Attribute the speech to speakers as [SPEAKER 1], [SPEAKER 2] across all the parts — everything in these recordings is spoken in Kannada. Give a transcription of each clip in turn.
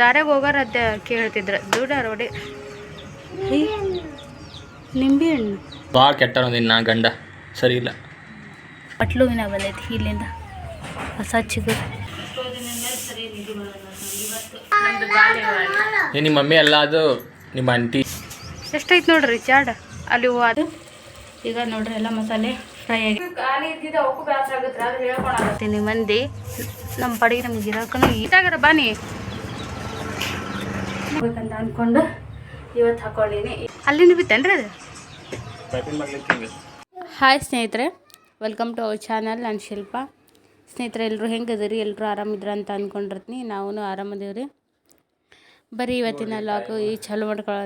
[SPEAKER 1] ದಾರ್ಯಾಗ ಹೋಗೋರ ಅದ ಕೇಳ್ತಿದ್ರ. ದುಡ್ಡ ರೋಡಿ. ನಿಂಬೆ ಹಣ್ಣು.
[SPEAKER 2] ಭಾಳ ಕೆಟ್ಟ ನಾ ಗಂಡ. ಸರಿ ಇಲ್ಲ.
[SPEAKER 1] ಪಟ್ಲುವಿನ ಬಂದೈತಿ ಇಲ್ಲಿಂದ. ಹೊಸ ಚಿಗುರು.
[SPEAKER 2] ಏ ನಿಮ್ಮ ಮಮ್ಮಿ ಅಲ್ಲ ಅದು. ನಿಮ್ಮ ಆಂಟಿ.
[SPEAKER 1] ಎಷ್ಟೈತಿ ನೋಡ್ರಿ ಚಾಡ? ಅಲ್ಲಿ ಹೂವು ಅದು. ಈಗ ನೋಡ್ರಿ ಎಲ್ಲ ಮಸಾಲೆ ಫ್ರೈ ಆಗಿ. ಖಾಲಿ ಇದ್ದಿದ್ದು ಅವಕ್ಕೂ ಬೇಸರ ಆಗುತ್ತೆ. ಆದ್ರೆ ಹೇಳ್ಕೊಳಕತ್ತೀನಿ ಮಂದಿ ನಮ್ಮ ಪಡಿಗೆ ನಮ್ಗೆ ಗಿರಾಕನು ಈಟಾಗರ ಬಾನಿ ಬೇಕಂತ ಅಂದ್ಕೊಂಡು ಇವತ್ತು ಹಾಕೊಳ್ಳೀನಿ. ಅಲ್ಲಿಂದ ಬಿತ್ತೇನ್ರಿ ಅದು? ಹಾಯ್ ಸ್ನೇಹಿತರೆ ವೆಲ್ಕಮ್ ಟು ಅವರ್ ಚಾನಲ್ ನಾನು ಶಿಲ್ಪ. ಸ್ನೇಹಿತರೆ ಎಲ್ಲರೂ ಹೆಂಗದೀರಿ? ಎಲ್ಲರೂ ಆರಾಮಿದ್ರ ಅಂತ ಅಂದ್ಕೊಂಡಿರ್ತೀನಿ ನಾವು ರೀ ಬರೀ ಇವತ್ತಿನ ಲಾಗು ಈ ಚಾಲು ಮಾಡ್ಕೊಳ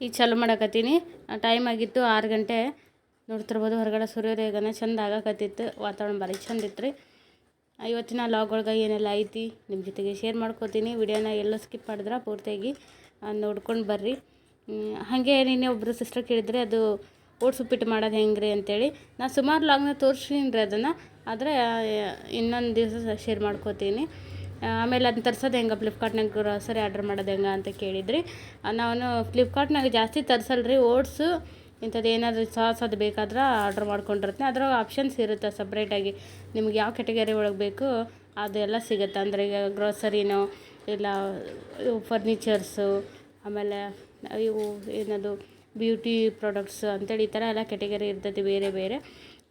[SPEAKER 1] ಈಗ ಚಾಲು ಮಾಡಕತ್ತೀನಿ. ಟೈಮ್ ಆಗಿತ್ತು ಆರು ಗಂಟೆ. ನೋಡ್ತಿರ್ಬೋದು ಹೊರಗಡೆ ಸೂರ್ಯೋದಯಗನ ಚಂದ ಆಗಕತ್ತಿತ್ತು. ವಾತಾವರಣ ಭಾರಿ ಚಂದ ಇತ್ತು ರೀ ಇವತ್ತಿನ ಲಾಗ್ ಒಳಗೆ ಏನೆಲ್ಲ ಐತಿ ನಿಮ್ಮ ಜೊತೆಗೆ ಶೇರ್ ಮಾಡ್ಕೋತೀನಿ. ವಿಡಿಯೋನ ಎಲ್ಲೂ ಸ್ಕಿಪ್ ಮಾಡಿದ್ರೆ ಪೂರ್ತಿಯಾಗಿ ನೋಡ್ಕೊಂಡು ಬರ್ರಿ. ಹಾಗೆ ನಿನ್ನೆ ಒಬ್ಬರು ಸಿಸ್ಟರ್ ಕೇಳಿದರೆ ಅದು ಓಟ್ಸ್ ಉಪ್ಪಿಟ್ಟು ಮಾಡೋದು ಹೆಂಗೆ ರೀ ಅಂತೇಳಿ. ನಾನು ಸುಮಾರು ಲಾಗ್ನ ತೋರಿಸ್ತೀನಿ ರೀ ಅದನ್ನು, ಆದರೆ ಇನ್ನೊಂದು ದಿವಸ ಶೇರ್ ಮಾಡ್ಕೋತೀನಿ. ಆಮೇಲೆ ಅದನ್ನ ತರ್ಸೋದು ಹೆಂಗೆ ಫ್ಲಿಪ್ಕಾರ್ಟ್ನಾಗ ಸರಿ ಆರ್ಡ್ರ್ ಮಾಡೋದು ಹೆಂಗೆ ಅಂತ ಕೇಳಿದ್ರಿ. ನಾನು ಫ್ಲಿಪ್ಕಾರ್ಟ್ನಾಗ ಜಾಸ್ತಿ ತರ್ಸಲ್ರಿ ಓಟ್ಸು. ಇಂಥದ್ದು ಏನಾದರೂ ಸಾಸ್ ಅದು ಬೇಕಾದ್ರೆ ಆರ್ಡ್ರ್ ಮಾಡ್ಕೊಂಡಿರ್ತೀನಿ. ಅದ್ರಾಗ ಆಪ್ಷನ್ಸ್ ಇರುತ್ತೆ ಸಪ್ರೇಟಾಗಿ ನಿಮ್ಗೆ ಯಾವ ಕೆಟಗರಿ ಒಳಗೆ ಬೇಕು ಅದೆಲ್ಲ ಸಿಗುತ್ತೆ. ಅಂದರೆ ಈಗ ಗ್ರೋಸರಿನೋ ಇಲ್ಲ ಇವು ಫರ್ನಿಚರ್ಸು ಆಮೇಲೆ ಇವು ಏನದು ಬ್ಯೂಟಿ ಪ್ರಾಡಕ್ಟ್ಸ್ ಅಂತೇಳಿ ಈ ಥರ ಎಲ್ಲ ಕೆಟಗರಿ ಇರ್ತೈತಿ ಬೇರೆ ಬೇರೆ.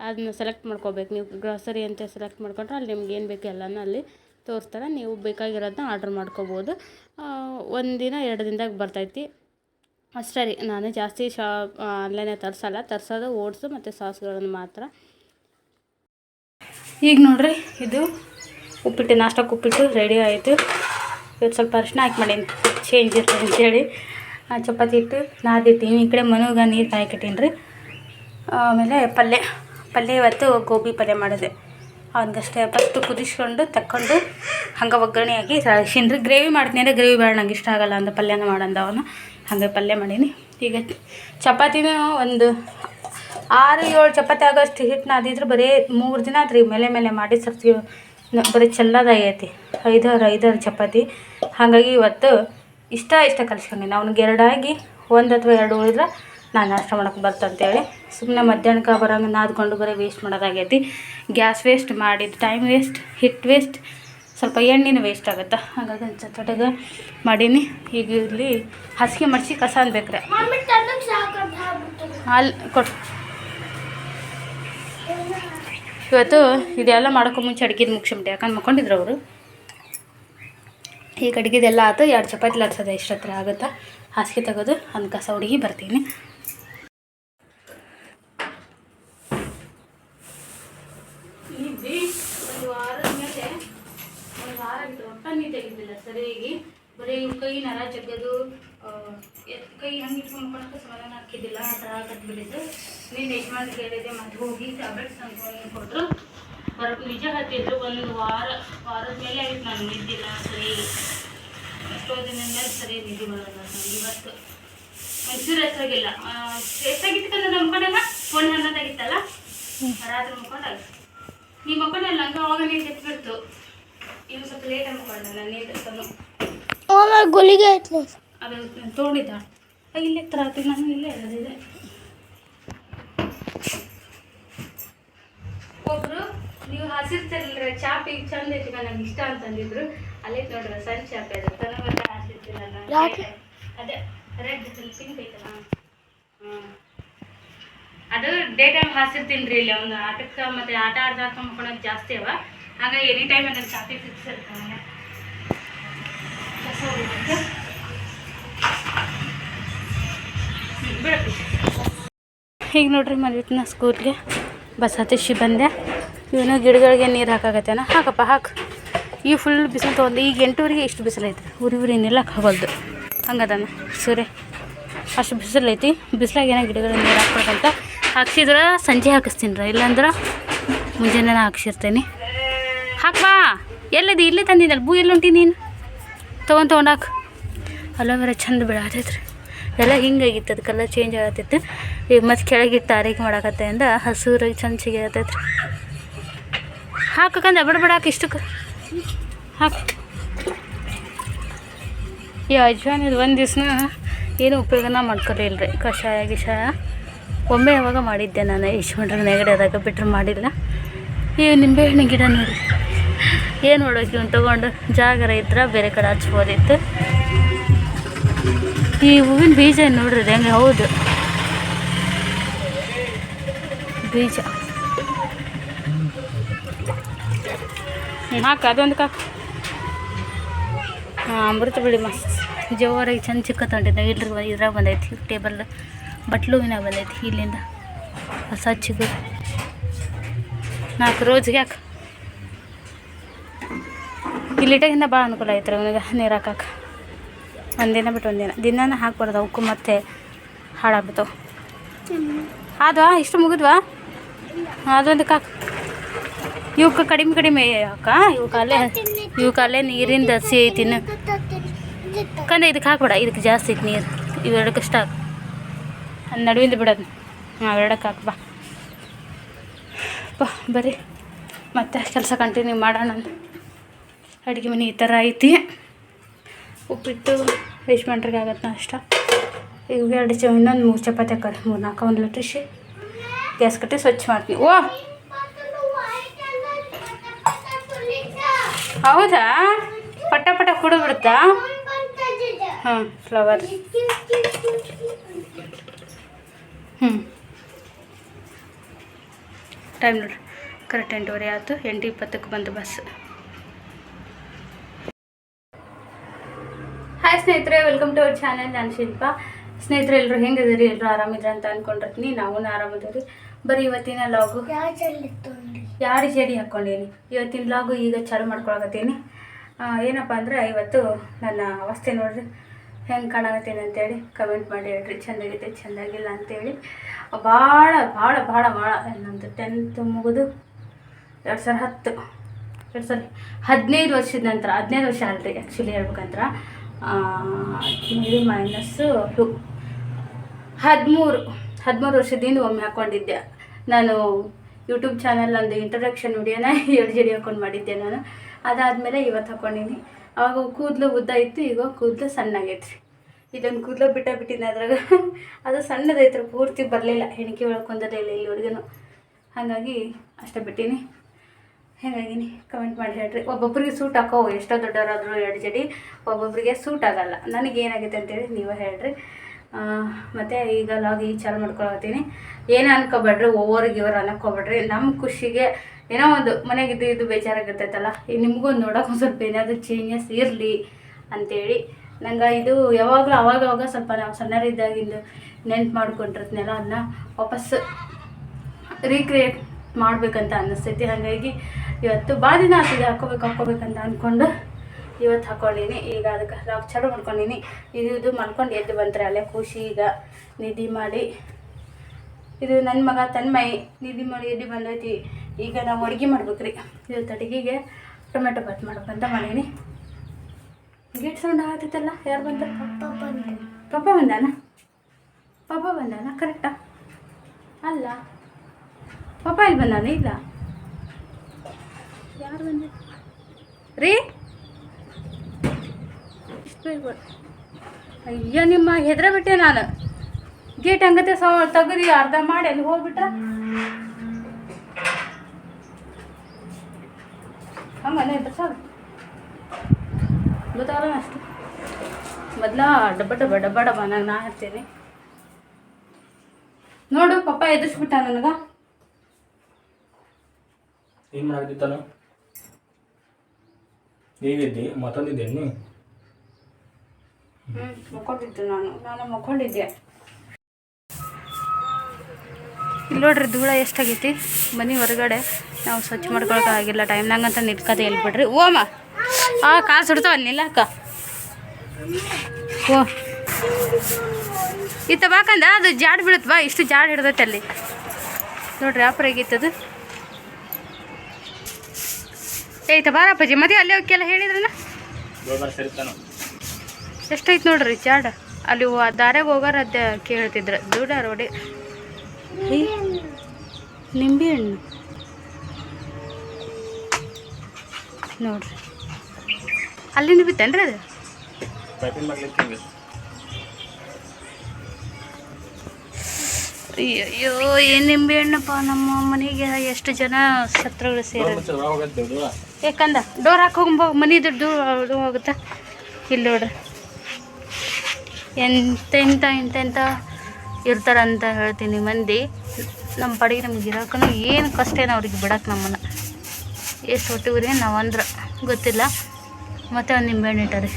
[SPEAKER 1] ಅದನ್ನ ಸೆಲೆಕ್ಟ್ ಮಾಡ್ಕೋಬೇಕು. ನೀವು ಗ್ರೋಸರಿ ಅಂತ ಸೆಲೆಕ್ಟ್ ಮಾಡ್ಕೊಂಡ್ರೆ ಅಲ್ಲಿ ನಿಮ್ಗೆ ಏನು ಬೇಕು ಎಲ್ಲನೂ ಅಲ್ಲಿ ತೋರಿಸ್ತಾರೆ ನೀವು ಬೇಕಾಗಿರೋದನ್ನ ಆರ್ಡ್ರ್ ಮಾಡ್ಕೋಬೋದು. ಒಂದು ದಿನ ಎರಡು ದಿನದಾಗ ಬರ್ತೈತಿ. ಅಷ್ಟೇ ರೀ, ನಾನು ಜಾಸ್ತಿ ಶಾ ಆನ್ಲೈನೇ ತರಿಸಲ್ಲ. ತರಿಸೋದು ಓಟ್ಸು ಮತ್ತು ಸಾಸ್ಗಳನ್ನು ಮಾತ್ರ. ಈಗ ನೋಡ್ರಿ, ಇದು ಉಪ್ಪಿಟ್ಟು, ನಾಷ್ಟಕ್ಕೆ ಉಪ್ಪಿಟ್ಟು ರೆಡಿ ಆಯಿತು. ಇವತ್ತು ಸ್ವಲ್ಪ ಅರಿಶಿನ ಹಾಕಿ ಮಾಡೀನಿ ಚೇಂಜ್ ಇರ್ತದೆ ಅಂತೇಳಿ ಚಪಾತಿ ಇಟ್ಟು ನಾದಿಟ್ಟಿನಿ ಈ ಕಡೆ ಮನುಗ ನೀರು ಕಾಯ್ಕಿಟ್ಟೀನಿ ರೀ ಆಮೇಲೆ ಪಲ್ಯ ಪಲ್ಯ ಇವತ್ತು ಗೋಬಿ ಪಲ್ಯ ಮಾಡಿದೆ. ಅವನಿಗಷ್ಟೇ ಫಸ್ಟು ಕುದಿಸ್ಕೊಂಡು, ತಕ್ಕೊಂಡು ಹಂಗೆ ಒಗ್ಗರಣೆ ಹಾಕಿ ಗ್ರೇವಿ ಮಾಡ್ತೀನಿ, ಅಂದರೆ ಗ್ರೇವಿ ಬೇಡ, ನಂಗೆ ಇಷ್ಟ ಆಗಲ್ಲ ಅಂತ ಪಲ್ಯನ ಮಾಡಂದ ಅವನು. ಹಾಗೆ ಪಲ್ಯ ಮಾಡೀನಿ. ಈಗ ಚಪಾತಿನೂ ಒಂದು ಆರು ಏಳು ಚಪಾತಿ ಆಗೋಷ್ಟು ಹಿಟ್ಟು ನಾದಿದ್ರೆ ಬರೀ ಮೂರು ದಿನ ಆತ್ರಿ ಮೇಲೆ ಮೇಲೆ ಮಾಡಿ ಸರ್ತಿ ಬರೀ ಚೆಲ್ಲದಾಗೈತಿ ಐದಾರು ಐದಾರು ಚಪಾತಿ. ಹಾಗಾಗಿ ಇವತ್ತು ಇಷ್ಟ ಇಷ್ಟ ಕಲಿಸ್ಕೊಂಡಿನಿ. ಅವ್ನಿಗೆ ಎರಡಾಗಿ ಒಂದು ಅಥವಾ ಎರಡು ಉಳಿದ್ರೆ ನಾನು ನಾಷ್ಟ ಮಾಡೋಕೆ ಬರ್ತಂತೇಳಿ. ಸುಮ್ಮನೆ ಮಧ್ಯಾಹ್ನಕ್ಕೆ ಬರೋಂಗೆ ನಾದ್ಕೊಂಡು ಬರೀ ವೇಸ್ಟ್ ಮಾಡೋದಾಗೈತಿ. ಗ್ಯಾಸ್ ವೇಸ್ಟ್ ಮಾಡಿದ್ದು ಟೈಮ್ ವೇಸ್ಟ್ ಹಿಟ್ ವೇಸ್ಟ್ ಸ್ವಲ್ಪ ಎಣ್ಣೆನೂ ವೇಸ್ಟ್ ಆಗುತ್ತೆ? ಹಾಗಾಗಿ ಒಂದು ಚಟಗೆ ಮಾಡೀನಿ. ಈಗ ಇಲ್ಲಿ ಹಸಿಗೆ ಮಡಿಸಿ ಕಸ ಅನ್ಬೇಕ್ರೆ. ಅಲ್ಲಿ ಕೊಟ್ಟು ಇವತ್ತು ಇದೆಲ್ಲ ಮಾಡೋಕೆ ಮುಂಚೆ ಅಡುಗೆದು ಮುಗಿಸ್ಬಿಟ್ಟೆ. ಯಾಕಂದ್ರೆ ಮಕ್ಕೊಂಡಿದ್ರು ಅವರು. ಈಗ ಅಡುಗೆದೆಲ್ಲ ಆಯ್ತು ಎರಡು ಚಪಾತಿ ಲಟ್ಸೋದು ಹತ್ರ ಆಗುತ್ತಾ? ಹಾಸಿಗೆ ತೆಗೆದು ಒಂದು ಕಸ ಹುಡುಗಿ ಬರ್ತೀನಿ ಒಂದು ವಾರದ ಮೇಲೆ ಒಂದು ವಾರ ಆಯ್ತು ಒಟ್ಟ ನೀರು ಸರಿಯಾಗಿ ಬರೀ ಇವ್ರ ಕೈ ನರ ಜಗ್ಗದು ಕೈ ಹಂಗೆ ಇಟ್ಕೊಂಡು ಸಮಾಧಾನ ಹಾಕಿದ್ದಿಲ್ಲ ಆ ಥರ ಕಟ್ಬಿಟ್ಟಿದ್ದು ನೀನು ಯಜಮಾನ್ ಕೇಳಿದೆ ಮತ್ತೆ ಹೋಗಿ ಟ್ಯಾಬ್ಲೆಟ್ಸ್ ತಂದ್ಕೊಂಡು ಕೊಟ್ಟರು ಬರ ನಿಜ ಹತ್ತಿದ್ರು ಒಂದು ವಾರ ವಾರದ ಮೇಲೆ ಆಯ್ತು ನಾನು ನಿದ್ದಿಲ್ಲ ಸರಿ. ಎಷ್ಟೋ ದಿನ ಮೇಲೆ ಸರಿ ನಿದ್ದೆ ಬರೋಲ್ಲ ನಂಗೆ ಇವತ್ತು. ಮೈಸೂರು ಹೆಸರಾಗಿಲ್ಲ ನಮ್ಮ ನಂಬ್ಕೊಂಡಾಗ ಫೋನ್ ಹನ್ನೊಂದಾಗಿತ್ತಲ್ಲ ರಾತ್ರಿ ಮುಕ್ಕೊಂಡಾಗ? ನಿಮ್ಮ ಮಕ್ಕಳಲ್ಲ ಹಂಗೆ ಅವಾಗ ನೀವು ಕೆತ್ಬಿಡ್ತು ಇನ್ನು ಸ್ವಲ್ಪ ಲೇಟ್ ಮಕ್ಕೊಂಡ ನಾನು ನೀರು
[SPEAKER 3] ಗುಳಿಗೆ ಐತ್ಲೆ.
[SPEAKER 1] ಅದು ತೊಗೊಂಡಿದ್ದ. ಇಲ್ಲೇ ತರಾತಿ ನಾನು ಇಲ್ಲೇ ಇರೋದಿದೆ ಒಬ್ರು ನೀವು ಹಸಿರ್ತಿರಲ್ರ ಚಾಪಿ ಚಂದ ಐತಿ ನನಗೆ ಇಷ್ಟ ಅಂತಂದಿದ್ರು ಅಲ್ಲೇ ನೋಡ್ರ ಸಣ್ಣ ಚಾಪೆ ಇದೆ ತನ ಮತ್ತೆ ಹಸಿರ್ತಿಲ್ಲ? ಅದೇ ರೆಡ್ ಪಿಂಕ್ ಐತಲ್ಲ. ಹ್ಞೂ ಅದು ಡೇ ಟೈಮ್ ಹಾಸಿರ್ತೀನಿ ರೀ ಇಲ್ಲಿ ಒಂದು ಆಟಕ್ಕೆ ಮತ್ತೆ ಆಟ ಆಡ್ದಾಕ ಮಕ್ಕೊಳಕ್ಕೆ ಜಾಸ್ತಿ ಅವ. ಹಾಗಾಗಿ ಎನಿ ಟೈಮ್ ಫಿಕ್ಸ್ ಇರ್ತಾನೆ ಈಗ ನೋಡ್ರಿ ಮಲ್ವಿತ್ನ ಸ್ಕೂಲ್ಗೆ ಬಸ್ ಹತ್ತಿಸಿ ಬಂದೆ. ಇವನು ಗಿಡಗಳಿಗೆ ನೀರು ಹಾಕಾಗತ್ತೇನ ಹಾಕಪ್ಪ, ಹಾಕು. ಈ ಫುಲ್ ಬಿಸಿಲು ತೊಗೊಂಡು ಈಗ ಎಂಟೂವರೆಗೆ ಇಷ್ಟು ಐತೆ ಉರಿ ಉರಿ ನಿಲ್ಲಕ್ಕೆ ಆಗೋಲ್ದು. ಹಂಗದಾನ ಸೂರ್ಯ. ಅಷ್ಟು ಬಿಸಿಲೈತಿ. ಬಿಸಿಲಾಗ ಏನೋ ಗಿಡಗಳಿಗೆ ನೀರು ಹಾಕ್ಬೇಕಂತ. ಹಾಕ್ಸಿದ್ರೆ ಸಂಜೆ ಹಾಕಿಸ್ತೀನಿ ರೀ. ಇಲ್ಲಾಂದ್ರೆ ಮುಂಜಾನೆ ಹಾಕ್ಸಿರ್ತೀನಿ. ಹಾಕ್ಬಾ ಎಲ್ಲದಿ ಇಲ್ಲೇ ತಂದಿದ್ದಲ್ಲ ಬೂ ಎಲ್ಲಿ ಹೊಂಟಿ ನೀನು? ತೊಗೊಂಡು ತೊಗೊಂಡು ಹಾಕು ಚಂದ ಬೆಳತೈತ್ರಿ ಎಲ್ಲ ಹಿಂಗಾಗಿತ್ತು ಅದು ಕಲರ್ ಚೇಂಜ್ ಆಗತ್ತಿತ್ತು ಈಗ ಮತ್ತೆ ಕೆಳಗಿಟ್ಟು ಆರೈಕೆ ಮಾಡಾಕತ್ತೆ ಅಂದ ಹಸುರಾಗಿ ಚಂದ ಸಿಗತೈತ್ರಿ ಹಾಕಕ್ಕಂದ ಬಡ ಬಡ ಹಾಕಿ ಇಷ್ಟಕ್ಕೆ ಹಾಕು. ಈ ಅಜ್ವಾನ್ ಇದು ಒಂದು ದಿವ್ಸನ ಏನು ಉಪಯೋಗನ ಮಾಡ್ಕೊಲಿಲ್ಲ ರೀ ಕಷಾಯ ಗಿಷಾಯ. ಒಮ್ಮೆ ಯಾವಾಗ ಮಾಡಿದ್ದೆ ನಾನು ಈಶ್ವರ ನೆಗಡಿ ಆದಾಗ ಬಿಟ್ಟರೆ ಮಾಡಿಲ್ಲ. ಈ ನಿಂಬೆಹಣ್ಣು ಗಿಡ ನೋಡ್ರಿ. ಏನು ಮಾಡೋಕೆ ಇವ್ನು ತೊಗೊಂಡು ಜಾಗರ ಇದ್ರೆ ಬೇರೆ ಕಡೆ ಹಚ್ಬೋದಿತ್ತು. ಈ ಹೂವಿನ ಬೀಜ ನೋಡ್ರಿ ಹೆಂಗೆ? ಹೌದು. ಬೀಜ. ಹಾಕ, ಅದೊಂದು ಕಾಕ ಹಾಂ, ಅಮೃತ ಬಿಳಿ ಮಸ್ ಜೋರಾಗಿ ಚಂದ ಚಿಕ್ಕ ತೊಂಡಿದ್ದ ಇಲ್ರಿ, ಇದ್ರಾಗ ಬಂದೈತಿ, ಟೇಬಲ್ ಬಟ್ಲುವಿನ ಬಂದೈತಿ ಇಲ್ಲಿಂದ. ಹೊಸ ಚಿಗುರು ನಾಲ್ಕು, ರೋಜ್ಗೆ ಯಾಕೆ ಇಲ್ಲಿಟಾಗಿಂದ ಭಾಳ ಅನುಕೂಲ ಐತ್ರಿ ಅವನಿಗೆ ನೀರು ಹಾಕಕ್ಕೆ ಒಂದಿನ ಬಿಟ್ಟು ಒಂದಿನ. ದಿನಾನ ಹಾಕ್ಬಾರ್ದು ಅವಕ್ಕೂ ಮತ್ತೆ ಹಾಳಾಗ್ಬಿಡ್ತಾವೆ ಆದ್ವಾ? ಇಷ್ಟು ಮುಗಿದ್ವಾ? ಅದೊಂದು ಕಾಕ. ಇವಕ್ಕೆ ಕಡಿಮೆ ಕಡಿಮೆ ಅಕ್ಕ ಇವಕ್ಕಲ್ಲೇ ಇವಕ್ಕಲ್ಲೇ ನೀರಿಂದ ಹಸಿ ಐತಿನ ಕಂದ ಇದಕ್ಕೆ ಹಾಕ್ಬೇಡ. ಇದಕ್ಕೆ ಜಾಸ್ತಿ ಐತಿ ನೀರು. ಇವೆರಡಕ್ಕೆ ಇಷ್ಟ ಅದು ನಡುವಿಂದ ಬಿಡೋದು. ಹಾಂ ಎರಡಕ್ಕೆ ಹಾಕ್. ಬಾ. ಬಾ, ಬರ್ರಿ. ಮತ್ತೆ ಕೆಲಸ ಕಂಟಿನ್ಯೂ ಮಾಡೋಣ ಅಡುಗೆ ಮನೆ ಈ ಥರ ಐತಿ. ಉಪ್ಪಿಟ್ಟು ಯಜಮಾನ್ರಿಗೆ ಆಗತ್ತೆ ಅಷ್ಟ. ಈಗ ಎರಡು ಚ, ಇನ್ನೊಂದು ಮೂರು ಚಪಾತಿ ಹಾಕೋದು. ಮೂರು ನಾಲ್ಕು, ಒಂದು ಲಟ್ರಿಸಿ ಗ್ಯಾಸ್ ಕಟ್ಟಿ ಸ್ವಚ್ಛ ಮಾಡ್ತೀನಿ. ಓ! ಹೌದಾ? ಪಟ ಪಟ ಬಿಡುತ್ತಾ ಹಾಂ ಫ್ಲವರ್ ಹ್ಞೂ ಟೈಮ್ ನೋಡ್ರಿ. ಕರೆಕ್ಟ್ ಎಂಟೂವರೆ ಆಯಿತು. ಎಂಟು ಇಪ್ಪತ್ತಕ್ಕೆ ಬಂದು ಬಸ್ ಹಾಯ್ ಸ್ನೇಹಿತರೆ ವೆಲ್ಕಮ್ ಟು ಅವರ್ ಚಾನಲ್ ನಾನು ಶಿಲ್ಪ. ಸ್ನೇಹಿತರು ಎಲ್ಲರೂ ಹೆಂಗಿದ್ದೀರಿ? ಎಲ್ಲರೂ ಆರಾಮಿದ್ರೆ ಅಂತ ಅನ್ಕೊಂಡಿರ್ತೀನಿ. ನಾವು ಆರಾಮಿದ್ದೀವಿ. ಬರೀ ಇವತ್ತಿನ ಲಾಗು ಯಾರು ಜಡಿ ಹಾಕ್ಕೊಂಡೀನಿ ಇವತ್ತಿನ ಲಾಗು ಈಗ ಚಾಲು ಮಾಡ್ಕೊಳಕತ್ತೀನಿ. ಏನಪ್ಪ ಅಂದ್ರೆ ಇವತ್ತು ನನ್ನ ಅವಸ್ಥೆ ನೋಡ್ರಿ. ಹೆಂಗೆ ಕಾಣಕತ್ತೀನಿ ಅಂತೇಳಿ ಕಮೆಂಟ್ ಮಾಡಿ ಹೇಳ್ರಿ. ಚೆಂದಾಗೈತೆ ಚೆಂದಾಗಿಲ್ಲ ಅಂತೇಳಿ. ಭಾಳ ಭಾಳ ಭಾಳ ಭಾಳ. ನಂದು ಟೆಂತ್ ಮುಗಿದು ಎರಡು ಸಾವಿರ ಹತ್ತು. ಎರಡು ಸಾವಿರ ಹದಿನೈದು ವರ್ಷದ ನಂತರ ಹದಿನೈದು ವರ್ಷ ಅಲ್ರಿ ಆ್ಯಕ್ಚುಲಿ ಹೇಳ್ಬೇಕಂದ್ರೆ. ಹದಿನೈದು ಮೈನಸ್ಸು ಟು ಹದಿಮೂರು ಹದಿಮೂರು ವರ್ಷದಿಂದ ಒಮ್ಮೆ ಹಾಕ್ಕೊಂಡಿದ್ದೆ ನಾನು ಯೂಟ್ಯೂಬ್ ಚಾನಲ್ ಒಂದು ಇಂಟ್ರಡಕ್ಷನ್ ವಿಡಿಯೋನ ಎರಡು ಜಡಿ ಹಾಕೊಂಡು ಮಾಡಿದ್ದೆ ನಾನು. ಅದಾದಮೇಲೆ ಇವತ್ತು ಹಾಕ್ಕೊಂಡಿನಿ ಆವಾಗ ಕೂದಲು ಉದ್ದ ಇತ್ತು, ಈಗ ಕೂದಲು ಸಣ್ಣಾಗೈತ್ರಿ. ಇದೊಂದು ಕೂದಲು ಬಿಟ್ಟ ಬಿಟ್ಟಿದ್ದೆ ಅದ್ರಾಗ. ಅದು ಸಣ್ಣದೈತ್ರಿ, ಪೂರ್ತಿ ಬರಲಿಲ್ಲ. ಹೆಣಿಕೆ ಒಳಗೆ ಇಲ್ಲ ಹುಡುಗನು. ಹಾಗಾಗಿ ಅಷ್ಟೇ ಬಿಟ್ಟೀನಿ. ಹೇಗಾಗಿನಿ ಕಮೆಂಟ್ ಮಾಡಿ ಹೇಳ್ರಿ. ಒಬ್ಬೊಬ್ರಿಗೆ ಸೂಟ್ ಹಾಕೋ ಎಷ್ಟೋ ದೊಡ್ಡವರಾದರೂ ಎರಡು ಜಡಿ ಒಬ್ಬೊಬ್ಬರಿಗೆ ಸೂಟ್ ಆಗಲ್ಲ. ನನಗೆ ಏನಾಗೈತೆ ಅಂತೇಳಿ ನೀವೇ ಹೇಳ್ರಿ. ಮತ್ತು ಈಗ ಲಾಗ್ ಈ ಚಾಲು ಮಾಡ್ಕೊಳತ್ತೀನಿ ಏನೇ ಅನ್ಕೋಬೇಡ್ರಿ ಓವರ್ ಇವ್ರು ಅನ್ಕೋಬೇಡ್ರಿ. ನಮ್ಮ ಖುಷಿಗೆ ಏನೋ ಒಂದು ಮನೆಗೆ ಇದು ಇದು ಬೇಜಾರಾಗಿರ್ತೈತಲ್ಲ ನಿಮಗೂ ನೋಡೋಕೆ ಒಂದು ಸ್ವಲ್ಪ ಏನಾದರೂ ಚೇಂಜಸ್ ಇರಲಿ ಅಂತೇಳಿ. ನಂಗೆ ಇದು ಯಾವಾಗಲೂ ಅವಾಗವಾಗ ಅವಾಗ ಸ್ವಲ್ಪ ನಾವು ಸಣ್ಣರಿದ್ದಾಗಿಂದು ನೆನ್ಪು ಮಾಡ್ಕೊಂಡಿರ್ತೀನಲ್ಲ ಅದನ್ನ ವಾಪಸ್ ರೀಕ್ರಿಯೇಟ್ ಮಾಡಬೇಕಂತ ಅನ್ನಿಸ್ತೈತಿ ಹಾಗಾಗಿ ಇವತ್ತು ಭಾಳ ದಿನ ಆಗ್ತಿದೆ ಹಾಕೋಬೇಕು, ಹಾಕೋಬೇಕಂತ ಅಂದ್ಕೊಂಡು ಇವತ್ತು ಹಾಕ್ಕೊಂಡೀನಿ ಈಗ ಅದಕ್ಕೆ ರಾಕ್ ಚಾಲು ಮಾಡ್ಕೊಂಡೀನಿ. ಇದು ಇದು ಮಾಡ್ಕೊಂಡು ಎದ್ದು ಬಂತ್ರೆ ಅಲ್ಲೇ ಖುಷಿ ಈಗ ನಿಧಿ ಮಾಡಿ. ಇದು ನನ್ನ ಮಗ ತನ್ಮೈ ನಿಧಿ ಮಾಡಿ ಎದ್ದು ಬಂದೈತಿ. ಈಗ ನಾವು ಅಡುಗೆ ಮಾಡ್ಬೇಕ್ರಿ. ಇವತ್ತು ಅಡುಗೆಗೆ ಟೊಮೆಟೊ ಬಾತ್ ಮಾಡ್ಬೇಕಂತ ಮಾಡೀನಿ. ಗೇಟ್ ಸೌಂಡ್ ಆಗತ್ತಲ್ಲ ಯಾರು
[SPEAKER 3] ಬಂದು
[SPEAKER 1] ಪಪ್ಪ ಬಂದಾನ? ಪಪ್ಪ ಬಂದಾನ? ಕರೆಕ್ಟಾ? ಅಲ್ಲ. ಪಪ್ಪ ಇಲ್ಲಿ ಬಂದಾನ ಇಲ್ಲ ಯಾರು ಬಂದಿ ರೀ? ಅಯ್ಯೋ ನಿಮ್ಮ ಹೆದ್ರ ಬಿಟ್ಟೆ ನಾನು. ಗೇಟ್ ಹಂಗತೆ ಸೌ ತೆಗದಿ ಅರ್ಧ ಮಾಡಿ ಅಲ್ಲಿ ಹೋಗ್ಬಿಟ್ರ? ಹಂಗನೇ ಇದ್ರೆ ಸಾಕು? ಗೊತ್ತಾಗಲ್ಲ ಅಷ್ಟು. ಮೊದ್ಲ ಡಬ್ಬ ಡಬ್ಬ ಡಬ್ಬ ಡಬ್ಬ ನಂಗೆ ನಾ ಹೇಳ್ತೀನಿ. ನೋಡು ಪಪ್ಪ ಎದುರಿಸ್ಬಿಟ್ಟ ನನಗ.
[SPEAKER 2] ಏನು
[SPEAKER 1] ಇಲ್ಲಿ ನೋಡ್ರಿ ಧೂಳ ಎಷ್ಟಾಗೈತಿ? ಮನೆ ಹೊರಗಡೆ ನಾವು ಸ್ವಚ್ಛ ಮಾಡ್ಕೊಳಕ್ಕೆ ಆಗಿಲ್ಲ ಟೈಮ್ ನಂಗಂತ ನಿಲ್ಕದೆ ಎಲ್ಲಿ ಬಿಡ್ರಿ ಓಮ ಆ, ಕಾಲು ಸುಡ್ತಾವ ನಿಲ್ಲಕ್ಕ ಓ. ಇತ್ತ ಬಾಕಂದ, ಅದು ಜಾಡ್ ಬೀಳುತ್ತೆ ಬಾ, ಇಷ್ಟು ಜಾಡ್ ಹಿಡ್ದೈತೆ ಅಲ್ಲಿ. ನೋಡ್ರಿ ಆಪರ್ ಆಗಿತ್ತದು ಏಯ್ತ ಬಾರಪ್ಪಾಜಿ ಮದುವೆ ಅಲ್ಲೇ ಅವಕ್ಕೆಲ್ಲ
[SPEAKER 2] ಹೇಳಿದ್ರಲ್ಲ?
[SPEAKER 1] ಎಷ್ಟೈತೆ ನೋಡ್ರಿ ಚಾಡ. ಅಲ್ಲಿ ದಾರೆ ದಾರ್ಯಾಗ ಹೋಗೋರು ಅದ ಕೇಳ್ತಿದ್ರು. ದುಡ್ಡ ರೋಡಿ. ನಿಂಬೆ ಹಣ್ಣು. ನೋಡ್ರಿ. ಅಲ್ಲಿಂದ ಬಿತ್ತೇನ್ರಿ ಅದು? ಅಯ್ಯೋ ಏನು ನಿಂಬೆ ಹಣ್ಣಪ್ಪ ನಮ್ಮ ಮನೆಗೆ ಎಷ್ಟು ಜನ ಶತ್ರುಗಳು ಸೇರ ಯಾಕಂದ ಡೋರ್ ಹಾಕಿ ಮನೆ ದುಡ್ಡು ಅದು ಹೋಗುತ್ತಾ? ಇಲ್ಲಿ ನೋಡ್ರಿ ಎಂತ ಎಂತ ಎಂತೆಂತ ಇರ್ತಾರಂತ ಹೇಳ್ತೀನಿ ಮಂದಿ. ನಮ್ಮ ಪಡೆಗೆ ನಮ್ಗೆ ಇರೋಕ್ಕೂ ಏನು ಕಷ್ಟ ಏನು ಅವ್ರಿಗೆ ಬಿಡಕ್ಕೆ ನಮ್ಮನ್ನು. ಎಷ್ಟು ಹೊಟ್ಟಿವ್ರಿ ನಾವು ಅಂದ್ರೆ ಗೊತ್ತಿಲ್ಲ. ಮತ್ತೆ ಒಂದು ನಿಂಬೆಹಣ್ಣು ಇಟ್ಟಾರೆ.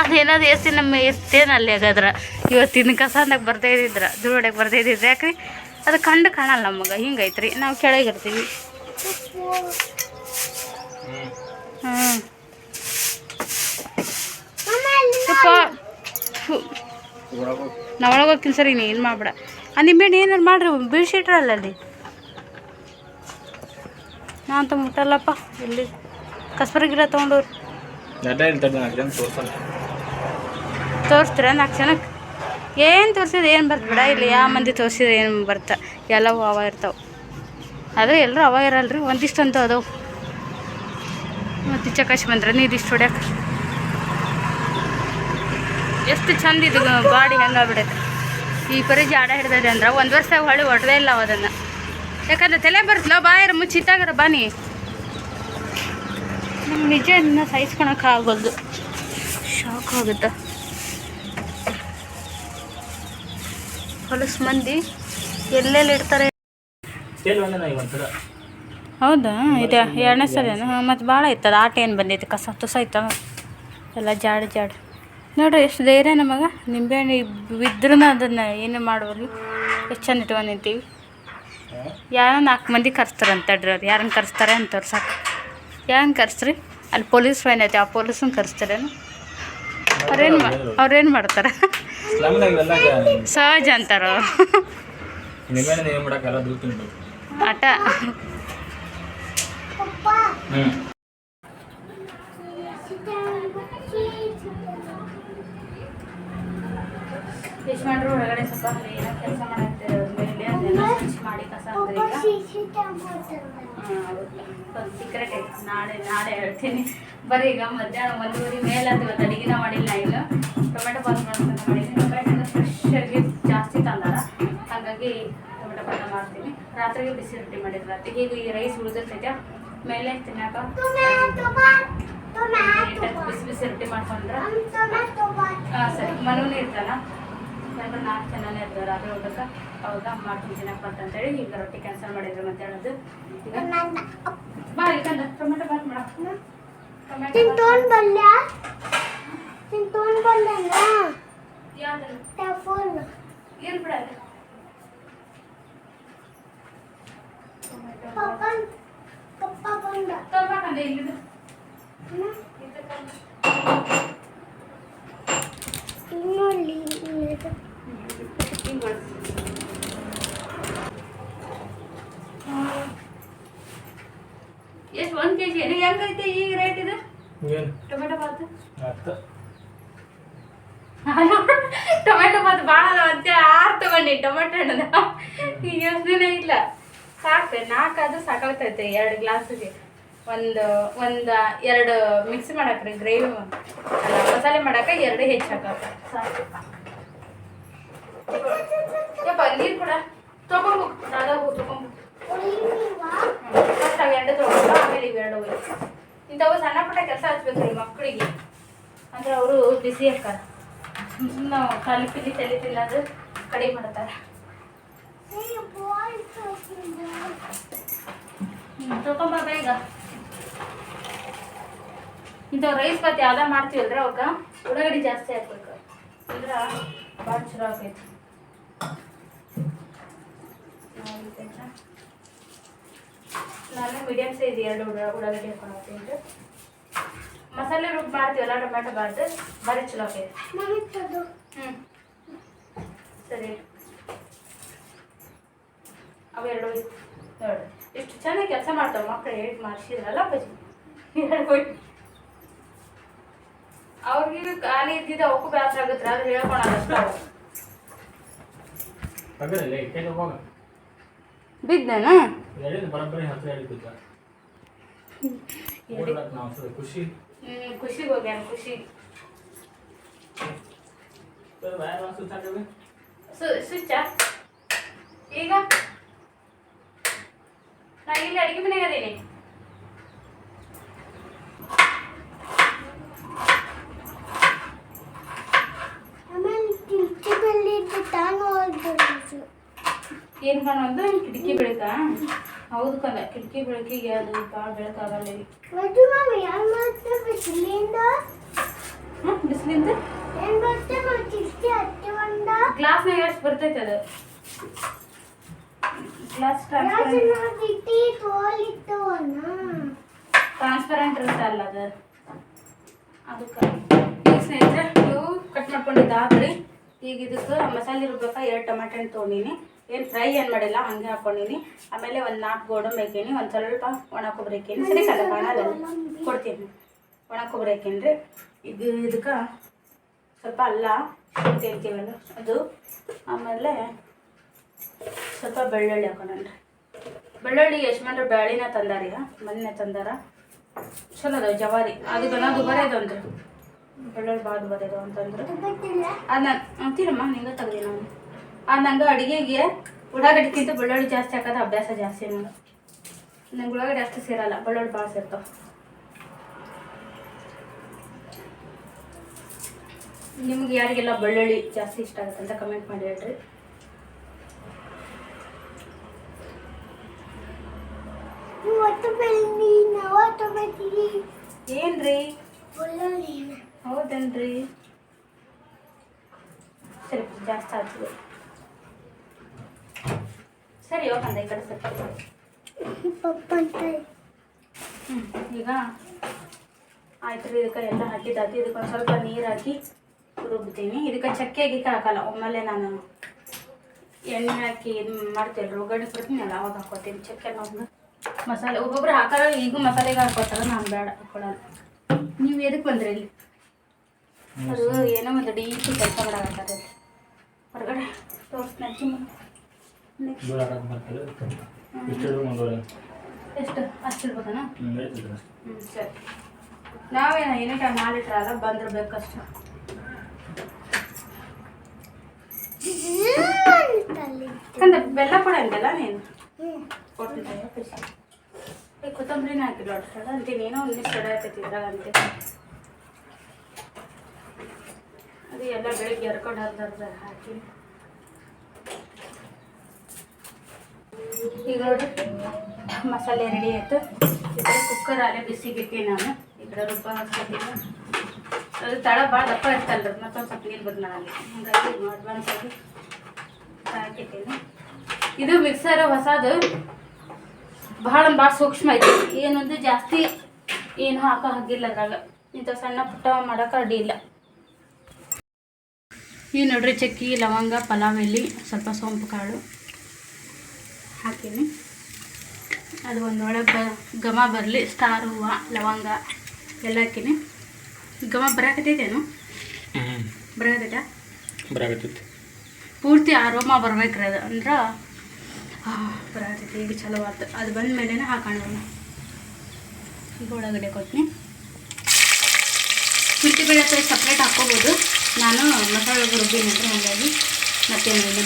[SPEAKER 1] ಅದೇನಾದ್ರು ಎಷ್ಟು ನಮ್ಮ ಎಷ್ಟೇನು ಅಲ್ಲಿ ಆಗದ್ರ ಇವತ್ತಿನ ಕಸ ಅಂದಾಗ ಬರ್ತಾ ಇದ್ದಿದ್ರ ದುರ್ಗಡೆಗೆ ಬರ್ತಾ ಇದ್ದಿದ್ರೆ ಯಾಕ್ರಿ? ಅದು ಕಂಡು ಕಾಣಲ್ಲ ನಮಗೆ ಹಿಂಗೈತ್ರಿ. ನಾವು ಕೆಳಗಿರ್ತೀವಿ.
[SPEAKER 2] ಹ್ಞೂ
[SPEAKER 1] ಥು,
[SPEAKER 2] ಒಳಗೆ
[SPEAKER 1] ಹೋಗ್ತೀನಿ ಸರಿ ನೀ ಏನು ಮಾಡ್ಬೇಡ. ಆ ನಿಂಬೆಹಣ್ಣು ಏನಾರು ಮಾಡ್ರಿ ಬೀಳ್ಸಿಟ್ರಲ್ಲ ಅಲ್ಲಿ? ನಾ ಅಂತ ಮುಟ್ಟಲ್ಲಪ್ಪ ಇಲ್ಲಿ. ಕಸ್ಬರ ಗಿಡ ತೊಗೊಂಡವ್ರು
[SPEAKER 2] ನಟ ಇರ್ತಾರೆ ನಾಲ್ಕು ಜನ ತೋರ್ಸಲ್ಲ
[SPEAKER 1] ತೋರಿಸ್ತೀರ ನಾಲ್ಕು ಜನಕ್ಕೆ? ಏನು ತೋರಿಸಿದ್ರೆ ಏನು ಬರ್ತ ಬಿಡ? ಇಲ್ಲಿ ಯಾವ ಮಂದಿ ತೋರಿಸಿದ್ರೆ ಏನು ಬರ್ತ? ಎಲ್ಲವೂ ಅವ ಇರ್ತಾವೆ. ಅದು ಎಲ್ಲರೂ ಅವ ಇರಲ್ರಿ ಒಂದಿಷ್ಟು ಅಂತ ಅದಾವು ಮತ್ತು ಚಕಾಶಿ ಬಂದ್ರೆ ಇಷ್ಟು ಹೊಡ್ಯಾಕ. ಎಷ್ಟು ಚಂದ ಇದು ಬಾಡಿ ಹೆಂಗಾಗ್ಬಿಡೈತೆ ಈ ಪರಿ ಜಾಡ ಹಿಡ್ದಿದೆ ಅಂದ್ರೆ ಒಂದು ವರ್ಷ ಹೊಳಿ ಹೊಡೆದೇ ಇಲ್ಲ ಅದನ್ನು. ಯಾಕಂದ್ರೆ ತಲೆ ಬರ್ತಲ್ಲ ಬಾಯರ ಮುಚ್ಚಿತ್ತಾಗರ ಬನ್ನಿ ನಮ್ಗೆ ನಿಜ ಸಹಿಸ್ಕೊಳಕ್ಕೆ ಆಗೋದು. ಶಾಕ್ ಆಗುತ್ತೆ? ಹೊಲಸು ಮಂದಿ ಎಲ್ಲೆಲ್ಲಿ ಇಡ್ತಾರೆ? ಹೌದಾ? ಇದೆ ಎರಡನೇ ಸಲ ಮತ್ತು ಭಾಳ ಇತ್ತದ. ಆಟ ಏನು ಬಂದೈತಿ? ಕಸ ತುಸ ಐತವ ಎಲ್ಲ ಜಾಡು ಜಾಡು. ನೋಡ್ರಿ ಎಷ್ಟು ಧೈರ್ಯ ನಮಗೆ. ನಿಂಬೆಹಣ್ಣು ಬಿದ್ರೂ ಅದನ್ನು ಏನು ಮಾಡೋರು? ಎಷ್ಟು ಚೆಂದ ಇಟ್ಕೊಂಡು ನಿಂತೀವಿ. ಯಾರೋ ನಾಲ್ಕು ಮಂದಿ ಕರೆಸ್ತಾರಂತ ಡ್ರೈವರ್ ಅವ್ರು. ಯಾರನ್ನು ಕರೆಸ್ತಾರೆ ಅಂತ ಸಾಕು. ಯಾರನ್ನು ಕರೆಸ್ರಿ? ಅಲ್ಲಿ ಪೊಲೀಸ್ ಫೈನ್ ಐತೆ. ಆ ಪೊಲೀಸನ್ನು ಕರೆಸ್ತಾರೇನು? ಅವ್ರೇನು ಮಾ ಅವ್ರೇನು ಮಾಡ್ತಾರೆ? ಸಹಜ ಅಂತಾರ? ಆಟ. ಫಿಶ್ ಒಳಗಡೆ ಸ್ವಲ್ಪ ಕೆಲಸ ಮಾಡಾಕ್ತಾರೆ. ಮೇಲೆ ಅದೆಲ್ಲ ಸ್ವಚ್ಛ ಮಾಡಿ ಕಸ ಅಂದ್ರೆ ಈಗ. ಸೀಕ್ರೆಟ್ ಐತೆ ನಾಳೆ ನಾಳೆ ಹೇಳ್ತೀನಿ. ಬರೀ ಈಗ ಮಧ್ಯಾಹ್ನ ಒಂದೂವರೆ ಮೇಲೆ ಅಂತ ಇವತ್ತು ಅಡಿಗೆನ ಮಾಡಿಲ್ಲ ಇನ್ನು. ಟೊಮೆಟೊ ಬಾತ್ ಮಾಡ್ಕೊಂಡು ಮಾಡಿದ್ದೀನಿ ಟೊಮೆಟೊ ಫ್ರೆಶ್ಶಾಗಿ ಜಾಸ್ತಿ ತಂದಾರ. ಹಾಗಾಗಿ ಟೊಮೆಟೊ ಬಾತ್ ಮಾಡ್ತೀನಿ. ರಾತ್ರಿಗೆ ಬಿಸಿ ರೊಟ್ಟಿ ಮಾಡಿದ್ರು ರಾತ್ರಿಗೆ ಈಗ ಈ ರೈಸ್ ಉಳಿದಿರ್ತೈತೆ. ಮೇಲೆ ತಿನ್ನಾಕ ಬಿಸಿ ಬಿಸಿ ರೊಟ್ಟಿ ಮಾಡ್ಕೊಂಡ್ರೆ ಹಾಂ ಸರಿ. ಮನೂನೇ ಇರ್ತಾನ. ಯಾಕಂದ್ರೆ ನಾಲ್ಕು ಜನನೇ ಇರ್ತಾರೆ. ರಾತ್ರಿ ಊಟಕ್ಕೆ ಅವಾಗ ಮಾಡ್ತೀನಿ ತಿನ್ನಕ್ಕೆ ಅಂತೇಳಿ ಈಗ ರೊಟ್ಟಿ ಕ್ಯಾನ್ಸಲ್ ಮಾಡಿದ್ರು ಮಧ್ಯಾಹ್ನದ್ದು. ಈಗ ಬಾ ಇಲ್ಕಂದ ಟೊಮೆಟೊ ಬಾತ್ ಮಾಡ. ಟೊಮೆಟೊ
[SPEAKER 3] ಬಲ್ಯನ
[SPEAKER 1] ಯಾವ್ದು?
[SPEAKER 3] ಫೋನ್
[SPEAKER 1] ಏನು ಬಿಡ
[SPEAKER 3] ಪಪ್ಪ ಬಂದ
[SPEAKER 1] ತೊಗೊಂಬಂದೆ ಇಲ್ಲಿದು.
[SPEAKER 3] ಇನ್ನೊಲ್ಲಿ
[SPEAKER 1] ಹಿಂಗೆ ಎಷ್ಟು ಒಂದು ಕೆ ಜಿ ಹೆಂಗೈತೆ ಈಗ ರೇಟ್ ಇದು?
[SPEAKER 2] ಏನು?
[SPEAKER 1] ಟೊಮೆಟೊ ಬಾತ್? ಬಾತ್ ಭಾಳ ಅಂತ ಆರು ತಗೊಂಡಿ ಟೊಮೆಟೊ ಎಷ್ಟು ದಿನ ಇಲ್ಲ. ಸಾಕು ನಾಲ್ಕು ಅದು ಸಾಕಾಗ್ತೈತೆ ಎರಡು ಗ್ಲಾಸಿಗೆ. ಒಂದು ಒಂದು, ಎರಡು ಮಿಕ್ಸ್ ಮಾಡಕ್ರಿ ಗ್ರೇವಿ ಮಸಾಲೆ ಮಾಡಕ್ಕೆ ಎರಡು ಹೆಚ್ಚು ಹಾಕ ಸಾಕು. ಯಪ್ಪ, ನೀರು ಕೂಡ. ತಗೊಂಡು ದಾದಾಗ ತಗೊಂಡು ಫಸ್ಟ್ ಅವೆರಡು ತಗೊಂಡು, ಆಮೇಲೆ ಇವೆರಡು ಇಂಥವು ಸಣ್ಣ ಪುಟ್ಟ ಕೆಲಸ ಹಚ್ಬೇಕ್ರಿ ಮಕ್ಕಳಿಗೆ ಅಂದ್ರೆ ಅವರು ಬಿಸಿ ಹಾಕಾರ ನಾವು ಖಾಲಿ ಪಿಲಿ ತಲೆ ತಿನ್ನೋದು ಕಡಿಮೆ ಮಾಡ್ತಾರೆ ತಗೊಂಬ ಬೇಗ ಇಂಥವು ರೈಸ್ ಬಾತ್ ಯಾವ್ದ ಮಾಡ್ತೀವಲ್ರ ಅವಕ್ಕ ಉಳ್ಳಾಗಡ್ಡಿ ಜಾಸ್ತಿ ಹಾಕ್ಬೇಕು ಅಂದ್ರೆ ಭಾಳ ಚಲೋ ಆಕೈತಿ ನಾನು ಮೀಡಿಯಮ್ ಸೈಜ್ ಎರಡು ಉಳ್ಳ- ಉಳ್ಳಾಗಡ್ಡಿ ಹಾಕೊಂಡು ಹೋಗ್ತೀನಿ ಮಸಾಲೆ ರುಬ್ಬಿ ಮಾಡ್ತೀವಲ್ಲ ಟೊಮೆಟೊ ಬಾತು ಭಾರಿ ಚಲೋ
[SPEAKER 3] ಮನಿತದು
[SPEAKER 1] ಹ್ಞೂ ಸರಿ. ಅವೆರಡು ನೋಡಿ ಎಷ್ಟು ಚೆನ್ನಾಗಿ ಕೆಲಸ ಮಾಡ್ತಾವೆ ಮಕ್ಕಳು ಹೇಳಿ ಮಾಡಿಸಿದ್ರಲ್ಲ ಬಜ್ಜಿ ಎರಡು ಅವ್ರಿಗೆ ಖಾಲಿ ಇದ್ದಿದ್ದು ಅವಕ್ಕೂ ಬೇಸರ ಆಗುತ್ತೆ ಆದ್ರೆ
[SPEAKER 2] ಹೇಳ್ಕೊಳ
[SPEAKER 1] ಬಿದ್ದನಾ?
[SPEAKER 2] ಬರೋಬ್ಬರಿ ಓಡ್ಬೇಕು ಖುಷಿ
[SPEAKER 1] ಖುಷಿಗೆ ಹೋಗ್ಯಾನ ಖುಷಿ.
[SPEAKER 2] ಸ್ವಿಚ್
[SPEAKER 1] ಈಗ? ನಾ ಇಲ್ಲಿ ಅಡಿಗೆ ಮನೆಗೆ ಅದೀನಿ. ಏನು ಕಾಣೋದು ಕಿಟಕಿ ಬೆಳಕ ಹೌದು ಕಲ ಕಿಟಕಿ ಬೆಳಕಿಗೆ ಅದು ಭಾಳ ಬೆಳಕಾಗಲ್ಲ ಇಲ್ಲಿ.
[SPEAKER 3] ಮಧು ಮಾಮ ಯಾರು ಬಿಸಿಲಿಂದ?
[SPEAKER 1] ಹ್ಞೂ ಬಿಸಿಲಿಂದ?
[SPEAKER 3] ಏನು ಬರ್ತಾ ಕಿಟಕಿ ಹತ್ತಿ ಬಂದ?
[SPEAKER 1] ಗ್ಲಾಸ್ನಾಗ ಎಷ್ಟು ಬರ್ತೈತೆ ಅದು. ಗ್ಲಾಸ್ ಟ್ರಾನ್ಸ್ಪರೆಂಟ್ ಇರುತ್ತೆ ಅಲ್ಲ ಅದು. ಅದಕ್ಕೆ ಈಗ ಸ್ನೇಹಿತರೆ ನೀವು ಕಟ್ ಮಾಡ್ಕೊಂಡಿದ್ದ ಹಾಕ್ರಿ ಈಗ ಇದಕ್ಕೆ ಮಸಾಲೆ ರುಬ್ಬಕ್ಕೆ ಎರಡು ಟೊಮೆಟೊ ಹಣ್ಣು ತೊಗೊಂಡಿನಿ. ಏನು ಫ್ರೈ ಏನು ಮಾಡಿಲ್ಲ, ಹಂಗೆ ಹಾಕೊಂಡಿನಿ. ಆಮೇಲೆ ಒಂದು ನಾಲ್ಕು ಗೋಡಂಬಿ ಹಾಕೀನಿ ಒಂದು ಸ್ವಲ್ಪ ಒಣ ಕೊಬ್ಬರಿ ಹಾಕೀನಿ ಸರಿ ಕಾಣಲ್ಲ ಕೊಡ್ತೀನಿ. ಒಣ ಕೊಬ್ಬರಿ ಹಾಕೀನಿ ಇದು ಇದಕ್ಕೆ ಸ್ವಲ್ಪ ಅಲ್ಲ ತಿಂತೀವಲ್ಲ ಅದು. ಆಮೇಲೆ ಸ್ವಲ್ಪ ಬೆಳ್ಳುಳ್ಳಿ ಹಾಕೊಂಡ್ರಿ ಬೆಳ್ಳುಳ್ಳಿ ಎಷ್ಟು ಮಾಡ್ರೆ ಬ್ಯಾಳಿನ ತಂದಾರಿ ಮೊನ್ನೆ ತಂದಾರ. ಚಲೋ ಅದಾವ ಜವಾರಿ. ಅದು ಗನ ದುಬಾರಿ ಬೆಳ್ಳುಳ್ಳಿ ಭಾಳ ದುಬಾರಿ ಅಂತಂದ್ರೆ. ಅದನ್ನ ತಿನ್ನಮ್ಮ, ನಿಂಗೆ ತೆಗ್ದಿ ನಾನು. ನಂಗೆ ಅಡುಗೆಗೆ ಉಳ್ಳಾಗಡ್ಡಿಕ್ಕಿಂತ ಬೆಳ್ಳುಳ್ಳಿ ಜಾಸ್ತಿ ಹಾಕೋದು ಅಭ್ಯಾಸ ಜಾಸ್ತಿ ನಂಗೆ. ನಂಗೆ ಉಳ್ಳಾಗಡ್ಡಿ ಅಷ್ಟು ಸೇರಲ್ಲ ಬೆಳ್ಳುಳ್ಳಿ ಭಾಳ ಸೇರ್ತಾವ. ನಿಮ್ಗೆ ಯಾರಿಗೆಲ್ಲ ಬೆಳ್ಳುಳ್ಳಿ ಜಾಸ್ತಿ ಇಷ್ಟ ಆಗುತ್ತೆ ಅಂತ ಕಮೆಂಟ್ ಮಾಡಿ ಹೇಳ್ರಿ. ಏನ್ರಿ? ಹೌದೇನ್ರಿ? ಸರಿ ಜಾಸ್ತಿ ಆಗ್ತದೆ ಸರಿ ಹೋಗಂದ ಈ ಕಡೆ ಸರಿ. ಹ್ಞೂ ಈಗ ಆಯ್ತು ರೀ ಇದಕ್ಕೆ ಎಲ್ಲ ಹಾಕಿದ್ದಾಯ್ತು ಇದಕ್ಕೆ ಒಂದು ಸ್ವಲ್ಪ ನೀರು ಹಾಕಿ ರುಬ್ತೀನಿ ಇದಕ್ಕೆ ಚಕ್ಕೆ ಗಿಕ್ಕೆ ಹಾಕಲ್ಲ ಒಮ್ಮೆಲೆ ನಾನು ಎಣ್ಣೆ ಹಾಕಿ ಇದು ಮಾಡ್ತೀನಿ ಒಗ್ಗರಣೆ ಕೊಡ್ತೀನಿ ಅಲ್ಲ ಅವಾಗ ಹಾಕೋತೀನಿ ಚಕ್ಕೆ ಒಂದು ಮಸಾಲೆ ಒಬ್ಬೊಬ್ರು ಹಾಕಲ್ಲ ಈಗ ಮಸಾಲೆಗೆ ಹಾಕೋತಾರ ನಾನು ಬೇಡ ಹಾಕೊಳ್ಳಲ್ಲ ನೀವು ಎದಕ್ಕೆ ಬಂದ್ರಿ ಇಲ್ಲಿ? ಅದು ಏನೋ ಒಂದು ಡೀಪ್ ಕೆಲಸ ಮಾಡಾಕತ್ತಾರೆ. ಹೊರಗಡೆ ತೋರಿಸ್ತೀನಿ
[SPEAKER 2] ದೂರ ಆಡೋದು ಮಾಡ್ತಾರೆ ಇಷ್ಟು ಮುಂದುವರೆ
[SPEAKER 1] ಎಷ್ಟು ಅಷ್ಟು ಇರ್ಬೇಕಣ್ಣ
[SPEAKER 2] ಹ್ಞೂ ಹೇಳ್ತಿದ್ರು ಅಷ್ಟೇ
[SPEAKER 1] ಹ್ಞೂ ಸರಿ. ನಾವೇನು ಏನೇ ಟೈಮ್ ಮಾಡಿಟ್ರಲ್ಲ ಬಂದ್ರೆ ಬೇಕಷ್ಟು ಅಂದ್ರೆ ಬೆಲ್ಲ ಕೂಡ ಅಂದಲ್ಲ ನೀನು? ಕೊಟ್ಟಿದ್ದೆ ಕೊತ್ತಂಬರಿನ ಹಾಕಿಲ್ಲ ಅಷ್ಟು ಅಂತೀನಿ ಏನೋ ಒಂದು ಸಡ ಅಂತೆ. ಅದು ಎಲ್ಲ ಬೆಳಿಗ್ಗೆ ಎರ್ಕೊಂಡು ಅರ್ಧ ಹಾಕಿ. ಈಗ ನೋಡಿ ಮಸಾಲೆ ರೆಡಿ ಆಯ್ತು. ಕಡೆ ಕುಕ್ಕರ್ ಅಲ್ಲೇ ಬಿಸಿಗಿಟ್ಟಿ ನಾನು. ಈ ಕಡೆ ರುಬ್ಬ ಹಾಕ್ತಿದ್ದೀನಿ ಅದು ತಳ ಭಾಳ ದಪ್ಪ ಇರ್ತಲ್ಲ ಮತ್ತೊಂದು ಸ್ವಲ್ಪ ನೀರು ಅಲ್ಲಿ ಹಾಗಾಗಿ ಅಡ್ವಾನ್ಸ್ ಆಗಿ ಹಾಕಿದ್ದೀನಿ ಇದು ಮಿಕ್ಸರ್ ಹೊಸದು ಭಾಳ ಭಾಳ ಸೂಕ್ಷ್ಮ ಐತಿ. ಏನಂದ್ರೆ ಜಾಸ್ತಿ ಏನು ಹಾಕೋ ಹಾಗಿಲ್ಲ ಅದ್ರಾಗ. ಇಂಥ ಸಣ್ಣ ಪುಟ್ಟ ಮಾಡೋಕೆ ಅಡ್ಡಿ ಇಲ್ಲ. ಈ ನೋಡ್ರಿ ಚಕ್ಕಿ, ಲವಂಗ, ಪಲಾವ್ ಎಲ್ಲಿ ಸ್ವಲ್ಪ ಸೋಂಪು ಕಾಳು. ಹಾಕೀನಿ. ಅದು ಒಂದು ಒಳಗೆ ಬ ಘಮ ಬರಲಿ ಸ್ಟಾರ್ ಹೂವು ಲವಂಗ ಎಲ್ಲ ಹಾಕೀನಿ. ಘಮ ಬರಾಕತ್ತೈತೇನು? ಬರಾಕತ್ತೈತಾ?
[SPEAKER 2] ಬರಾಕತ್ತೈತಿ.
[SPEAKER 1] ಪೂರ್ತಿ ಆರೋಮ ಬರ್ಬೇಕ್ರಿ ಅದು. ಅಂದ್ರೆ ಬರಾಕತ್ತೈತಿ ಈಗ ಚಲೋ ಆಯ್ತು ಅದು ಬಂದ ಮೇಲೆ ಹಾಕೋಣ ಈಗ ಒಳಗಡೆ ಕೊಟ್ನಿ. ಶುಂಠಿ ಬೆಳೆಕಾಯಿ ಸಪ್ರೇಟ್ ಹಾಕ್ಕೋಬೋದು ನಾನು ಮಸಾಲೆ ರುಬ್ಬಿನಿ ಅಂದ್ರೆ ಹಾಗಾಗಿ ಮತ್ತೇನು ಇಲ್ಲಿ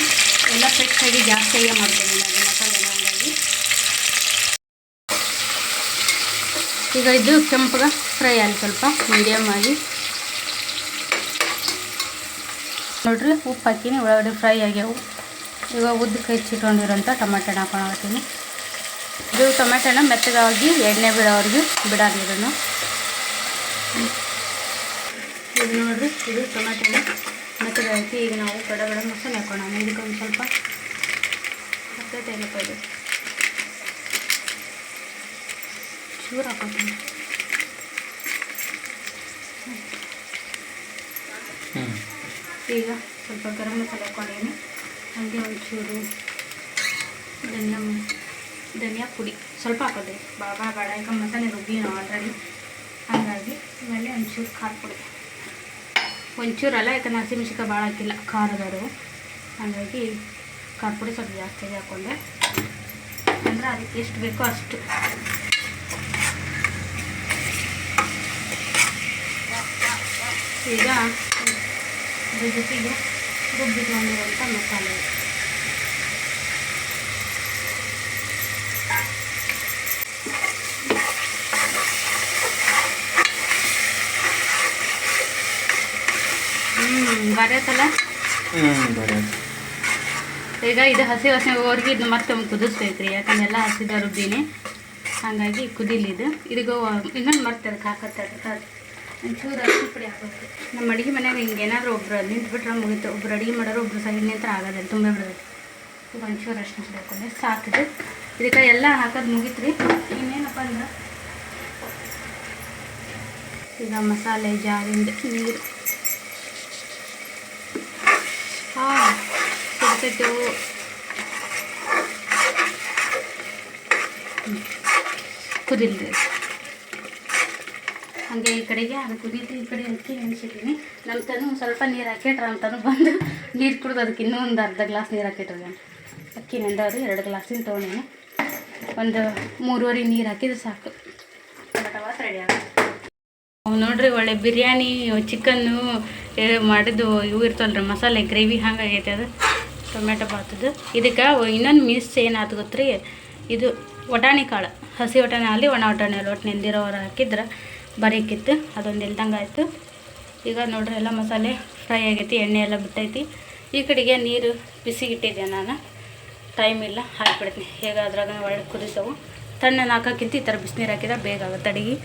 [SPEAKER 1] ಮಾಡ್ಕೊಳಕ್ಕೆ ಫ್ರೆಶ್ ಎಲ್ಲ ಜಾಸ್ತಿ ಮಾಡ್ತೀನಿ ನಾನು ಮಸಾಲೆ ಹಾಗಾಗಿ ಈಗ ಇದು ಕೆಂಪಗೆ ಫ್ರೈ ಆಗಿ ಸ್ವಲ್ಪ ಮೀಡಿಯಮ್ ಆಗಿ. ನೋಡ್ರಿ, ಉಪ್ಪು ಹಾಕಿನಿ, ಒಳಗಡೆ ಫ್ರೈ ಆಗ್ಯಾವು ಈಗ ಉದ್ದಕ್ಕೆ ಹೆಚ್ಚಿಟ್ಕೊಂಡಿರೋಂಥ ಟೊಮೆಟೊ ಹಾಕೊಳತ್ತೀನಿ ಇದು ಟೊಮೆಟೊನ ಮೆತ್ತಗಾಗಿ ಎಣ್ಣೆ ಬಿಡೋವ್ರಿಗೆ ಬಿಡೋದಿರೋನು ಇದು ನೋಡ್ರಿ, ಇದು ಟೊಮೆಟೊನ ಮೆತ್ತಗಾಯ್ತು ಈಗ ನಾವು ಗಡ ಗಡ ಮಸಾಲೆ ಹಾಕೋಣ. ಇದಕ್ಕೆ ಒಂದು ಸ್ವಲ್ಪ ಮತ್ತೆ ಇದು ಚೂರು ಹಾಕೋತೀನಿ. ಈಗ ಸ್ವಲ್ಪ ಗರಂ ಮಸಾಲೆ ಹಾಕ್ಕೊಂಡಿದ್ದೀನಿ ಹಾಗೆ ಒಂಚೂರು ಧನ್ಯ ಧನಿಯಾ ಪುಡಿ. ಸ್ವಲ್ಪ ಹಾಕೋದೆ ಬಾಬಾ ಬೇಡ ಯಾಕಂದ್ರೆ ಮಸಾಲೆ ರುಬ್ಬಿ ನಾವು ಆಲ್ರೆಡಿ ಹಾಗಾಗಿ ಆಮೇಲೆ ಒಂಚೂರು ಖಾರ ಪುಡಿ. ಒಂಚೂರು ಅಲ್ಲ, ಯಾಕಂದ್ರೆ ಹಸಿಮೆಣ್ಸಿಕಾಯಿ ಭಾಳ ಹಾಕಿಲ್ಲ ಖಾರದವರು ಹಾಗಾಗಿ ಖಾರ ಪುಡಿ ಸ್ವಲ್ಪ ಜಾಸ್ತಿಯಾಗಿ ಹಾಕ್ಕೊಂಡೆ ಅಂದರೆ ಅದಕ್ಕೆ ಎಷ್ಟು ಬೇಕೋ ಅಷ್ಟು. ಈಗ ಅದ್ರ ಜೊತೆಗೆ ರುಬ್ಬಿಟ್ಕೊಂಡಿರುವಂಥ ಮಸಾಲೆ ಹ್ಞೂ ಬರತ್ತಲ್ಲ
[SPEAKER 2] ಹ್ಞೂ
[SPEAKER 1] ಈಗ ಇದು ಹಸಿ ವಾಸನೆ ಹೋಗೋರಿಗೆ ಇದನ್ನ ಮತ್ತೆ ಕುದಿಸ್ಬೇಕು ರೀ ಯಾಕಂದ್ರೆ ಎಲ್ಲ ಹಸಿದ ರುಬ್ಬಿನಿ. ಹಾಗಾಗಿ ಕುದಿಲಿ ಇದು ಇದಕ್ಕೆ ಇನ್ನೊಂದು ಮರ್ತದೆ ಹಾಕತ್ತೆ ಒಂಚೂರು ಅರಿಶಿನ ಪುಡಿ ಹಾಕಬೇಕು. ನಮ್ಮ ಅಡುಗೆ ಮನ್ಯಾಗ ಹಿಂಗೆ ಏನಾದರೂ ಒಬ್ರು ನಿಂತ್ಬಿಟ್ರೆ ಮುಗೀತು. ಒಬ್ರು ಅಡುಗೆ ಮಾಡೋರು ಒಬ್ರು ಸೈಡ್ ನಿಂತರ ಆಗೋದಿಲ್ಲ ತುಂಬ ಬಿಡೋದು ಈಗ ಒಂಚೂರು ಅರಿಶಿನ ಪುಡಿ ಹಾಕೊಂಡೆ ಸಾಕಿದೆ ಇದಕ್ಕೆ ಎಲ್ಲ ಹಾಕೋದು ಮುಗೀತು ರೀ ಇನ್ನೇನಪ್ಪ ಅಂದ್ರೆ ಈಗ ಮಸಾಲೆ ಜಾರಿಂದ ನೀರು ಹಾಂ ಸುಡ್ತೈತೆ ಕುದಿಲ್ರಿ ಹಾಗೆ ಈ ಕಡೆಗೆ, ಅದು ಕುದೀತು, ಈ ಕಡೆ ಅಕ್ಕಿ ನೆನೆಸಿದ್ದೀನಿ ನಮ್ಮ ತನು ಸ್ವಲ್ಪ ನೀರು ಹಾಕಿಟ್ರ ನಮ್ಮ ಬಂದು ನೀರು ಕುಡಿದು ಅದಕ್ಕೆ ಇನ್ನೂ ಒಂದು ಅರ್ಧ ಗ್ಲಾಸ್ ನೀರು ಹಾಕಿಟ್ರಿ ನಾನು. ಅಕ್ಕಿ ನೆಂದವ್ರಿ ಎರಡು ಗ್ಲಾಸಿನ ತೊಗೊಂಡಿನಿ. ಒಂದು ಮೂರುವರೆ ನೀರು ಹಾಕಿದ್ರೆ ಸಾಕು. ರೆಡಿ ಅವು ನೋಡ್ರಿ ಒಳ್ಳೆ ಬಿರಿಯಾನಿ, ಚಿಕನ್ನು ಮಾಡಿದ್ದು ಇವು ಇರ್ತಲ್ರಿ ಮಸಾಲೆ, ಗ್ರೇವಿ ಹಂಗಾಗೈತೆ ಅದು. ಟೊಮೆಟೊ ಬಾತದು. ಇದಕ್ಕೆ ಇನ್ನೊಂದು ಮಿಸ್ ಏನಾಯ್ತು ಗೊತ್ತ್ರಿ? ಇದು ಒಟಾಣಿ ಕಾಳು. ಹಸಿ ಒಟಾಣಿ ಅಲ್ಲಿ ಒಣ ಒಟಾಣಿ ಅಲ್ಲಿ ಒಟ್ಟು ನೆಂದಿರೋರು ಹಾಕಿದ್ರೆ ಬರೀಕಿತ್ತು ಅದೊಂದು ಇಲ್ದಂಗೆ ಆಯಿತು. ಈಗ ನೋಡ್ರಿ, ಎಲ್ಲ ಮಸಾಲೆ ಫ್ರೈ ಆಗೈತಿ, ಎಣ್ಣೆ ಎಲ್ಲ ಬಿಟ್ಟೈತಿ. ಈ ಕಡೆಗೆ ನೀರು ಬಿಸಿ ಇಟ್ಟಿದ್ದೆ ನಾನು. ಟೈಮ್ ಇಲ್ಲ, ಹಾಕ್ಬಿಡ್ತೀನಿ. ಹೇಗೆ ಅದ್ರಾಗ ಒಳ್ಳೆ ಕುದಿಸವು. ತಣ್ಣನ ಹಾಕೋಕ್ಕಿಂತ ಈ ಥರ ಬಿಸಿನೀರು ಹಾಕಿದ್ರೆ ಬೇಗ ಆಗುತ್ತೆ ಅಡುಗೆ.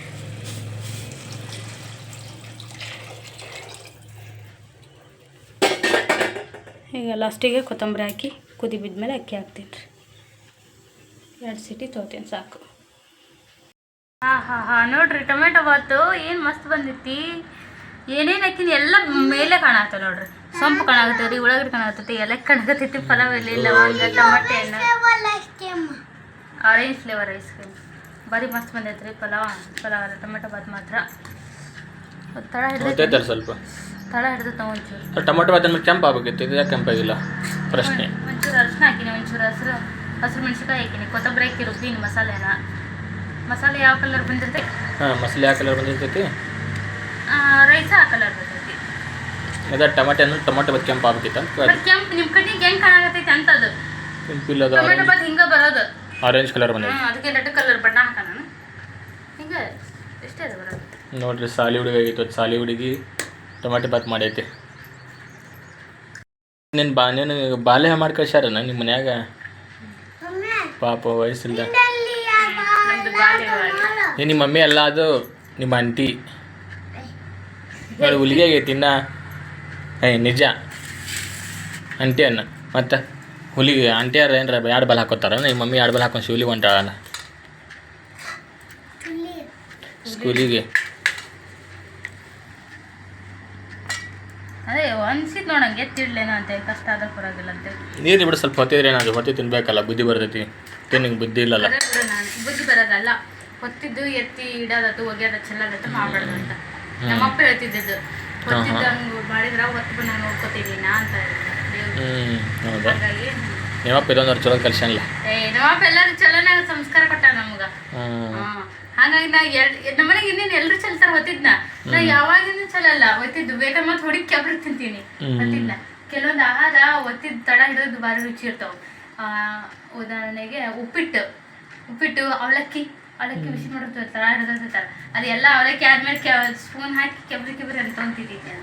[SPEAKER 1] ಈಗ ಲಾಸ್ಟಿಗೆ ಕೊತ್ತಂಬರಿ ಹಾಕಿ ಕುದಿ ಬಿದ್ಮೇಲೆ ಅಕ್ಕಿ ಹಾಕ್ತೀನಿ ರೀ. ಎರಡು ಸಿಟಿ ತೊಗೋತೀನಿ ಸಾಕು. ಹಾಂ ಹಾಂ ಹಾಂ. ನೋಡ್ರಿ ಟೊಮೆಟೊ ಬಾತು ಏನು ಮಸ್ತ್ ಬಂದೈತಿ ಏನೇನು ಹಾಕಿನಿ ಎಲ್ಲ ಮೇಲೆ ಕಾಣತ್ತೆ ನೋಡ್ರಿ. ಸೊಂಪು ರೀ ಉಳ್ಳಾಗಡ್ಡಿ ಕಾಣಾಕತ್ತೈತಿ ಎಲೆ ಕಾಣಾಕತ್ತೈತಿ ಪಲಾವ್ ಎಲೆ ಲವಂಗ ಟೊಮೆಟೆ ಹಣ್ಣು ಆರೆಂಜ್ ಫ್ಲೇವರ್ ಐಸ್ ಕ್ರೀಮ್ ಬರೀ ಮಸ್ತ್ ಬಂದೈತೆ ರೀ ಪಲಾವ್ ಪಲಾವ್ ಟೊಮೆಟೊ ಬಾತ್ ಮಾತ್ರ.
[SPEAKER 2] ಸ್ವಲ್ಪ.
[SPEAKER 1] ತಳ ಹಿಡಿದು ತಗೊಂಚೂರು
[SPEAKER 2] ಟೊಮೆಟೊ ಅದನ್ನ ಕೆಂಪು ಆಗ್ಬೇಕಿತ್ತು ಇದು ಯಾಕೆ ಕೆಂಪಾಗಿಲ್ಲ? ಪ್ರಶ್ನೆ.
[SPEAKER 1] ಒಂಚೂರು ಅರಿಶಿನ ಹಾಕಿನಿ ಒಂಚೂರು ಹಸಿರು ಹಸಿರು ಮೆಣಸಿನಕಾಯಿ ಹಾಕಿನಿ ಕೊತ್ತಂಬರಿ ಹಾಕಿ ರುಬ್ಬಿನಿ ಮಸಾಲೆನ. ಮಸಾಲೆ ಯಾವ ಕಲರ್ ಬಂದಿರ್ತೈತೆ?
[SPEAKER 2] ಹಾಂ ಮಸಾಲೆ ಯಾವ ಕಲರ್ ಬಂದಿರ್ತೈತಿ?
[SPEAKER 1] ರೈಸ ಆ ಕಲರ್ ಬರ್ತೈತಿ
[SPEAKER 2] ಅದ ಟೊಮೆಟೊ ಅಂದ್ರೆ ಟೊಮೆಟೊ ಬದ್ ಕೆಂಪು ಆಗ್ಬೇಕಿತ್ತು ಅಂತ
[SPEAKER 1] ಕೆಂಪು ನಿಮ್ಮ ಕಣ್ಣಿಗೆ ಹೆಂಗೆ ಕಾಣಾಕತ್ತೈತಿ ಅಂತದು.
[SPEAKER 2] ಕೆಂಪಿಲ್ಲ ಅದು
[SPEAKER 1] ಟೊಮೆಟೊ ಬದ್ ಹಿಂಗೆ ಬರೋದು.
[SPEAKER 2] ಆರೆಂಜ್ ಕಲರ್
[SPEAKER 1] ಬಂದಿದೆ. ಅದಕ್ಕೆ ರೆಡ್ ಕಲರ್ ಬಣ್ಣ ಹಾಕ ನಾನು. ಹಿಂಗೆ ಎಷ್ಟೇ ಅದು ಬರೋದು.
[SPEAKER 2] ನೋಡ್ರಿ ಸಾಲಿ ಹುಡುಗಿ ಆಗಿತ್ತು ಸಾಲಿ ಹುಡುಗಿ. ಟೊಮೆಟೊ ಬಾತ್ ಮಾಡೈತಿ. ನೀನು ಬಾ ನೀನು ಬಾಲ್ಯ ಮಾಡಿ ಕಳ್ಸ್ಯಾರ ನಿಮ್ಮ ಮನ್ಯಾಗ? ಪಾಪ ವಯಸ್ಸಿಲ್ಲ ಏ ನಿಮ್ಮ ಮಮ್ಮಿ ಅಲ್ಲ ಅದು ನಿಮ್ಮ ಆಂಟಿ. ನೋಡಿ ಹುಲಿಗೆ ಆಗೈತಿ ಇನ್ನ. ಏಯ್ ನಿಜ. ಅಂಟಿ ಅನ್ನ. ಮತ್ತೆ ಹುಲಿಗೆ ಆಂಟಿ ಯಾರು ಏನ್ರ ಎರಡು ಬಲ್ ಹಾಕೋತಾರ? ನಿಮ್ಮ ಮಮ್ಮಿ ಎರಡು ಬಲ್ ಹಾಕೊಂಡು ಶಿವಲಿಗೆ ಹೊಂಟಾಳಲ್ಲ? ಸ್ಕೂಲಿಗೆ
[SPEAKER 1] ಅದೇ ಅನ್ಸಿದ್ ನೋಡಂಗೆ ತಿಳ್ಲೇನೋ ಅಂತ ಕಷ್ಟ ಆದ್ರೆ ಪರವಾಗಿಲ್ಲ ಅಂತ.
[SPEAKER 2] ನೀರು ಬಿಡ ಸ್ವಲ್ಪ ಹೊತ್ತಿದ್ರೆ ಏನಾದ್ರು ಹೊತ್ತಿ ತಿನ್ಬೇಕಲ್ಲ ಬುದ್ಧಿ ಬರ್ತೈತಿ. ತಿನ್ನಿಂಗ್ ಬುದ್ಧಿ ಇಲ್ಲಲ್ಲ.
[SPEAKER 1] ಅದೇ ಬಿಡು ನಾನು ಬುದ್ಧಿ ಬರೋದಲ್ಲ. ಹೊತ್ತಿದ್ದು ಎತ್ತಿ ಇಡೋದತ್ತು ಒಗೆಯೋದ ಚೆಲ್ಲೋದತ್ತು ಮಾಡ್ಬಾರ್ದು ಅಂತ. ನಮ್ಮಪ್ಪ ಹೇಳ್ತಿದ್ದದ್ದು ಹೊತ್ತಿದ್ದು ಹಂಗೆ ಮಾಡಿದ್ರೆ ಹೊತ್ತು ನಾನು ನೋಡ್ಕೋತೀವಿ ನಾ ಅಂತ
[SPEAKER 2] ಹೌದಾ.
[SPEAKER 1] ಹಾಗಾಗಿ
[SPEAKER 2] ನಿಮ್ಮಪ್ಪ ಇದೊಂದು ಚಲೋ ಇಲ್ಲ
[SPEAKER 1] ಏ ನಮ್ಮಪ್ಪ ಎಲ್ಲರೂ ಚಲೋನಾಗ ಸಂಸ್ಕಾರ ಕೊಟ್ಟ ನಮ್ಗ.
[SPEAKER 2] ಹ್ಞೂ
[SPEAKER 1] ಹಾ. ಹಾಗಾಗಿ ನಾ ಎಲ್ ನಮ್ಮನೆಗೆ ಇನ್ನೇನು ಎಲ್ಲರೂ ಚಲ್ತಾರ ಹೊತ್ತಿದ್ನ? ನಾ ಯಾವಾಗಿಂದ ಚಲಲ್ಲ ಒತ್ತಿದ್ದು. ಬೇಕಾದ್ರೆ ಮತ್ತೆ ಹುಡುಕಿ ಕೆಬ್ರಿ ತಿಂತೀನಿ.
[SPEAKER 2] ಹ್ಮ್.
[SPEAKER 1] ಕೆಲವೊಂದು ಆಹಾರ ಒತ್ತಿದ ತಡ ಹಿಡಿದು ಭಾರಿ ರುಚಿ ಇರ್ತಾವ. ಉದಾಹರಣೆಗೆ ಉಪ್ಪಿಟ್ಟು. ಉಪ್ಪಿಟ್ಟು ಅವಲಕ್ಕಿ. ಅವಲಕ್ಕಿ ಬಿಸಿ ಮಾಡೋದು ತಡ ಹಿಡಿದಿರ್ತಾರೆ ಅದೆಲ್ಲ ಅವಲಕ್ಕಿ ಆದ್ಮೇಲೆ ಕೆ ಸ್ಪೂನ್ ಹಾಕಿ ಕೆಬ್ರಿ ಕೆಬ್ರಿ ಅಂತ ತಿಂತಿದ್ದೀನಿ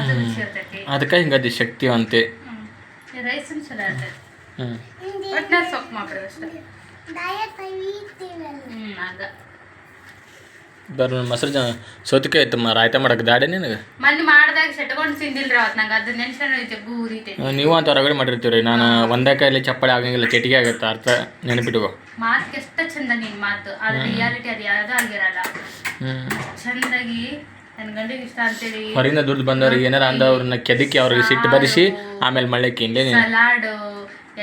[SPEAKER 1] ಅದು ರುಚಿ ಇರ್ತೈತಿ.
[SPEAKER 2] ಅದಕ್ಕೆ ಹಿಂಗದಿ ಶಕ್ತಿವಂತೆ
[SPEAKER 1] ರೈಸ್ ಚಲೋ ಇರ್ತೈತಿ. ಸೊಪ್ಪು ಮಾಡ್ಬಿಡೋದು ಅಷ್ಟೇ. ಹ್ಮ್ ಆಗ
[SPEAKER 2] ಬರ್ ಮೊಸರು ಜನ. ಸೌತಿಕಾಯಿ ಐತಮ್ಮ ರಾಯ್ತ ಮಾಡಕ್ಕೆ ದಾಡೆ ನಿನಗೆ?
[SPEAKER 1] ಮೊನ್ನೆ ಮಾಡಿದಾಗ ಸೆಟ್ಕೊಂಡು ತಿಂದಿಲ್ರಿ ಅವತ್ತು ನಂಗೆ ಅದು ನೆನ್ಸ್ಕೊಂಡು ಐತೆ ಗೂರಿತೆ
[SPEAKER 2] ನೀವು ಅಂತ ಹೊರಗಡೆ ಮಾಡಿರ್ತೀವಿ ನಾನು ಒಂದೇ ಕೈಯಲ್ಲಿ ಚಪ್ಪಳಿ ಆಗಂಗಿಲ್ಲ ಚಟಿಗೆ ಆಗುತ್ತೆ ಅರ್ಥ ನೆನಪಿಟ್ಕೋ.
[SPEAKER 1] ಮಾತು ಎಷ್ಟು ಚಂದ ನಿನ್ ಮಾತು. ಆದ್ರೆ ರಿಯಾಲಿಟಿ ಅದು ಯಾವ್ದು ಆಗಿರಲ್ಲ ಚಂದಾಗಿ ನನ್ನ ಗಂಡಿಗೆ ಇಷ್ಟ ಅಂತೇಳಿ.
[SPEAKER 2] ಹೊರಗಿಂದ ದುಡ್ಡು ಬಂದವ್ರಿಗೆ ಏನಾರ ಅಂದ ಅವ್ರನ್ನ ಕೆದಕಿ ಅವ್ರಿಗೆ ಸಿಟ್ಟು ಬರಿಸಿ ಆಮೇಲೆ ಮಳ್ಳಕ್ಕೆ ಇಲ್ಲೇ ನೀನು.
[SPEAKER 1] ಸಲಾಡ್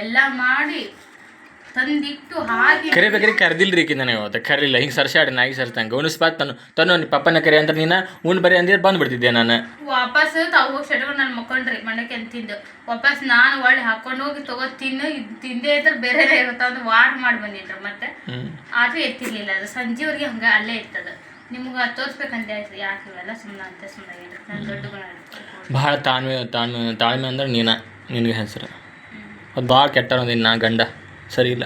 [SPEAKER 1] ಎಲ್ಲ ಮಾಡಿ ತಂದಿಟ್ಟು ಹಾಗೆ
[SPEAKER 2] ಕರಿಬೇಕ್ರಿ ಕರ್ದಿಲ್ರಿ ಈಕಿ ನನಗೆ ಅವತ್ತು ಕರೀಲಿಲ್ಲ. ಹಿಂಗೆ ಸರ್ಸಾಡಿ ನಾಯಿ ಸರ್ಸಂಗೆ. ಉಣಿಸ್ಬಾತ್ ತನು ತನು ನಿಮ್ಮ ಪಪ್ಪನ ಕರೆ ಅಂದ್ರೆ ನೀನು ಉಣ್ ಬರೀ ಅಂದಿದ್ರೆ ಬಂದ್ಬಿಡ್ತಿದ್ದೆ ನಾನು.
[SPEAKER 1] ವಾಪಸ್ ತಾವು ಶೆಟ್ಕೊಂಡು ನಾನು ಮಕ್ಕೊಂಡ್ರಿ ಮಂಡಕ್ಕೆ ತಿಂದು. ವಾಪಸ್ ನಾನು ಒಳ್ಳೆ ಹಾಕೊಂಡು ಹೋಗಿ ತಗೋ ತಿನ್ನು. ಇದು ತಿಂದೇ ಇದ್ರೆ ಬೇರೆ ಇರುತ್ತೆ ಅಂದ್ರೆ ವಾರ್ ಮಾಡಿ ಬಂದಿದ್ರು ಮತ್ತೆ. ಆದ್ರೂ ಎತ್ತಿರ್ಲಿಲ್ಲ. ಅದು ಸಂಜೆವರೆಗೆ ಹಂಗೆ ಅಲ್ಲೇ ಇರ್ತದ. ನಿಮ್ಗೆ ತೋರಿಸ್ಬೇಕಂತ ಹೇಳ್ರಿ ಯಾಕೆ ಇವೆಲ್ಲ ಸುಮ್ಮನೆ ಅಂತ ಸುಮ್ಮನೆ ನಾನು
[SPEAKER 2] ಭಾಳ ತಾಳ್ಮೆ ತಾಳ್ಮೆ ತಾಳ್ಮೆ ಅಂದ್ರೆ ನೀನ ನಿನಗೆ ಹೆಸರು. ಅದು ಭಾಳ ಕೆಟ್ಟ ನಾ ಗಂಡ. ಸರಿ ಇಲ್ಲ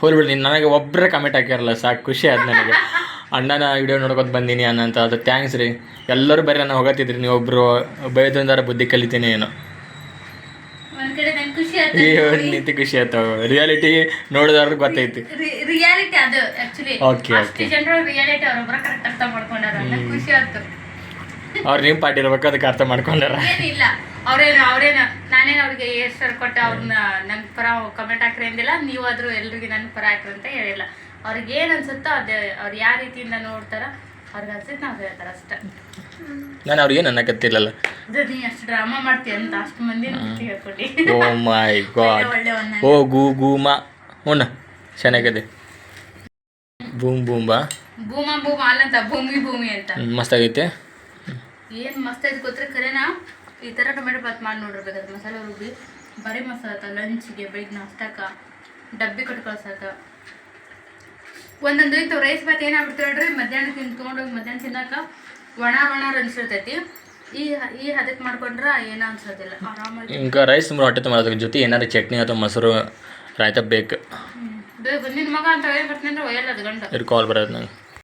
[SPEAKER 2] ಹೋಲ್ಬಿಡಿ ನೀನು ನನಗೆ ಒಬ್ಬರೇ ಕಮೆಂಟ್ ಹಾಕ್ಯಾರಲ್ಲ ಸಾಕು ಖುಷಿ ಆಯ್ತು ನನಗೆ. ಅಣ್ಣನ ವಿಡಿಯೋ ನೋಡ್ಕೊತ ಬಂದೀನಿ ಅನ್ನಂತ ಅದು ಥ್ಯಾಂಕ್ಸ್ ರೀ. ಎಲ್ಲರೂ ಬರೀ ನಾನು ಹೋಗತ್ತಿದ್ರಿ ನೀವು ಒಬ್ಬರು ಬೈದ್ರಿಂದಾರ ಬುದ್ಧಿ ಕಲಿತೀನಿ ಏನೋ. ನೀತಿ ಖುಷಿ ಆಯ್ತು. ರಿಯಾಲಿಟಿ ನೋಡಿದವ್ರಿಗೆ ಗೊತ್ತೈತಿ.
[SPEAKER 1] ರಿಯಾಲಿಟಿ ಅದು ಆಕ್ಚುಲಿ
[SPEAKER 2] Okay,
[SPEAKER 1] ಅಷ್ಟು ಜನರು ರಿಯಾಲಿಟಿ ಅವ್ರೊಬ್ಬರ ಕರೆಕ್ಟ್ ಅರ್ಥ ಮಾಡ್ಕೊಂಡಾರ ಖುಷಿ ಆಯ್ತು.
[SPEAKER 2] ಅವ್ರು ನಿಮ್ಮ ಪಾರ್ಟಿ ಇರ್ಬೇಕು ಅದಕ್ಕೆ ಅರ್ಥ ಮಾಡ್ಕೊಂಡಾರ?
[SPEAKER 1] ಏನಿಲ್ಲ. ಅವ್ರೇನು ಅವ್ರೇನು ನಾನೇನು ಅವ್ರಿಗೆ ಹೆಸರು ಕೊಟ್ಟು ಅವ್ರನ್ನ ನನ್ನ ಪರ ಕಮೆಂಟ್ ಹಾಕ್ರಿ ಅಂದಿಲ್ಲ ನೀವು ಆದರೂ ಎಲ್ರಿಗೂ ನನ್ನ ಪರ ಹಾಕ್ರಿ ಅಂತ ಹೇಳಿಲ್ಲ. ಅವ್ರಿಗೆ ಏನು ಅನ್ಸುತ್ತೋ ಅದೇ ಅವ್ರು ಯಾವ ರೀತಿಯಿಂದ ನೋಡ್ತಾರ ಅವ್ರಿಗೆ ಅನ್ಸುತ್ತೆ ನಾವು ಹೇಳ್ತಾರೆ ಅಷ್ಟೇ.
[SPEAKER 2] ನಾನು ಅವ್ರಿಗೆ ಏನು ಅನ್ನಕತ್ತಿಲ್ಲಲ್ಲ
[SPEAKER 1] ಅದು ನೀ ಅಷ್ಟು ಡ್ರಾಮಾ ಮಾಡ್ತೀಯ ಅಂತ ಅಷ್ಟು ಮಂದಿ ಹೇಳ್ಕೊಡಿ.
[SPEAKER 2] Oh my god.
[SPEAKER 1] ಒಳ್ಳೆ ಒಂದು
[SPEAKER 2] ಓ ಗೂ ಗೂಮ ಚೆನ್ನಾಗಿದೆ ಬೂಮ್ ಬೂಮ್ ಬಾ.
[SPEAKER 1] ಭೂಮ ಭೂಮ ಅಲ್ಲಂತ ಭೂಮಿ ಭೂಮಿ ಅಂತ.
[SPEAKER 2] ಮಸ್ತಾಗೈತೆ.
[SPEAKER 1] ಏನು ಮಸ್ತ್ ಐತೆ ಗೊತ್ತರ ಖರೇನಾ? ಈ ಥರ ಟೊಮೆಟೊ ಬಾತ್ ಮಾಡಿ ನೋಡಿರ್ಬೇಕಾದ್ರೆ ಮಸಾಲೆ ರುಬ್ಬಿ ಬರೀ ಮಸಾಲ ಲಂಚ್ಗೆ ಬೆಳಿಗ್ಗೆ ನಾಷ್ಟಕ್ಕ ಡಬ್ಬಿ ಕಟ್ ಕಳ್ಸಾಕ ಒಂದೊಂದು ಇತ್ತು ರೈಸ್ ಬಾತ್ ಏನಾಗ್ಬಿಡ್ತು ಹೇಳ್ರಿ? ಮಧ್ಯಾಹ್ನ ತಿಂದು ತೊಗೊಂಡೋಗಿ ಮಧ್ಯಾಹ್ನ ತಿನ್ನಾಕ ಒಣ ಒಣ ಅನ್ಸಿರ್ತೈತಿ. ಈ ಈ ಹದಕ್ಕೆ ಮಾಡ್ಕೊಂಡ್ರೆ ಏನ ಅನ್ಸೋದಿಲ್ಲ ಆರಾಮಾಗಿ.
[SPEAKER 2] ఇంకా ರೈಸ್ ತುಂಬ ಹೊಟ್ಟೆ ತುಂಬ ಜೊತೆ ಏನಾದ್ರು ಚಟ್ನಿ ಅಥವಾ ಮೊಸರು ರಾಯ್ತ ಬೇಕು.
[SPEAKER 1] ನಿನ್ನ ಮಗ ಅಂತ ಹೇಳಿ ಬರ್ತೀನಿ ಅಂದ್ರೆ ಒಯ್ಯಲ್ಲ ಅದು ಗಂಡ.
[SPEAKER 2] ಕಾಲ್ ಬರೋದು ನಂಗೆ.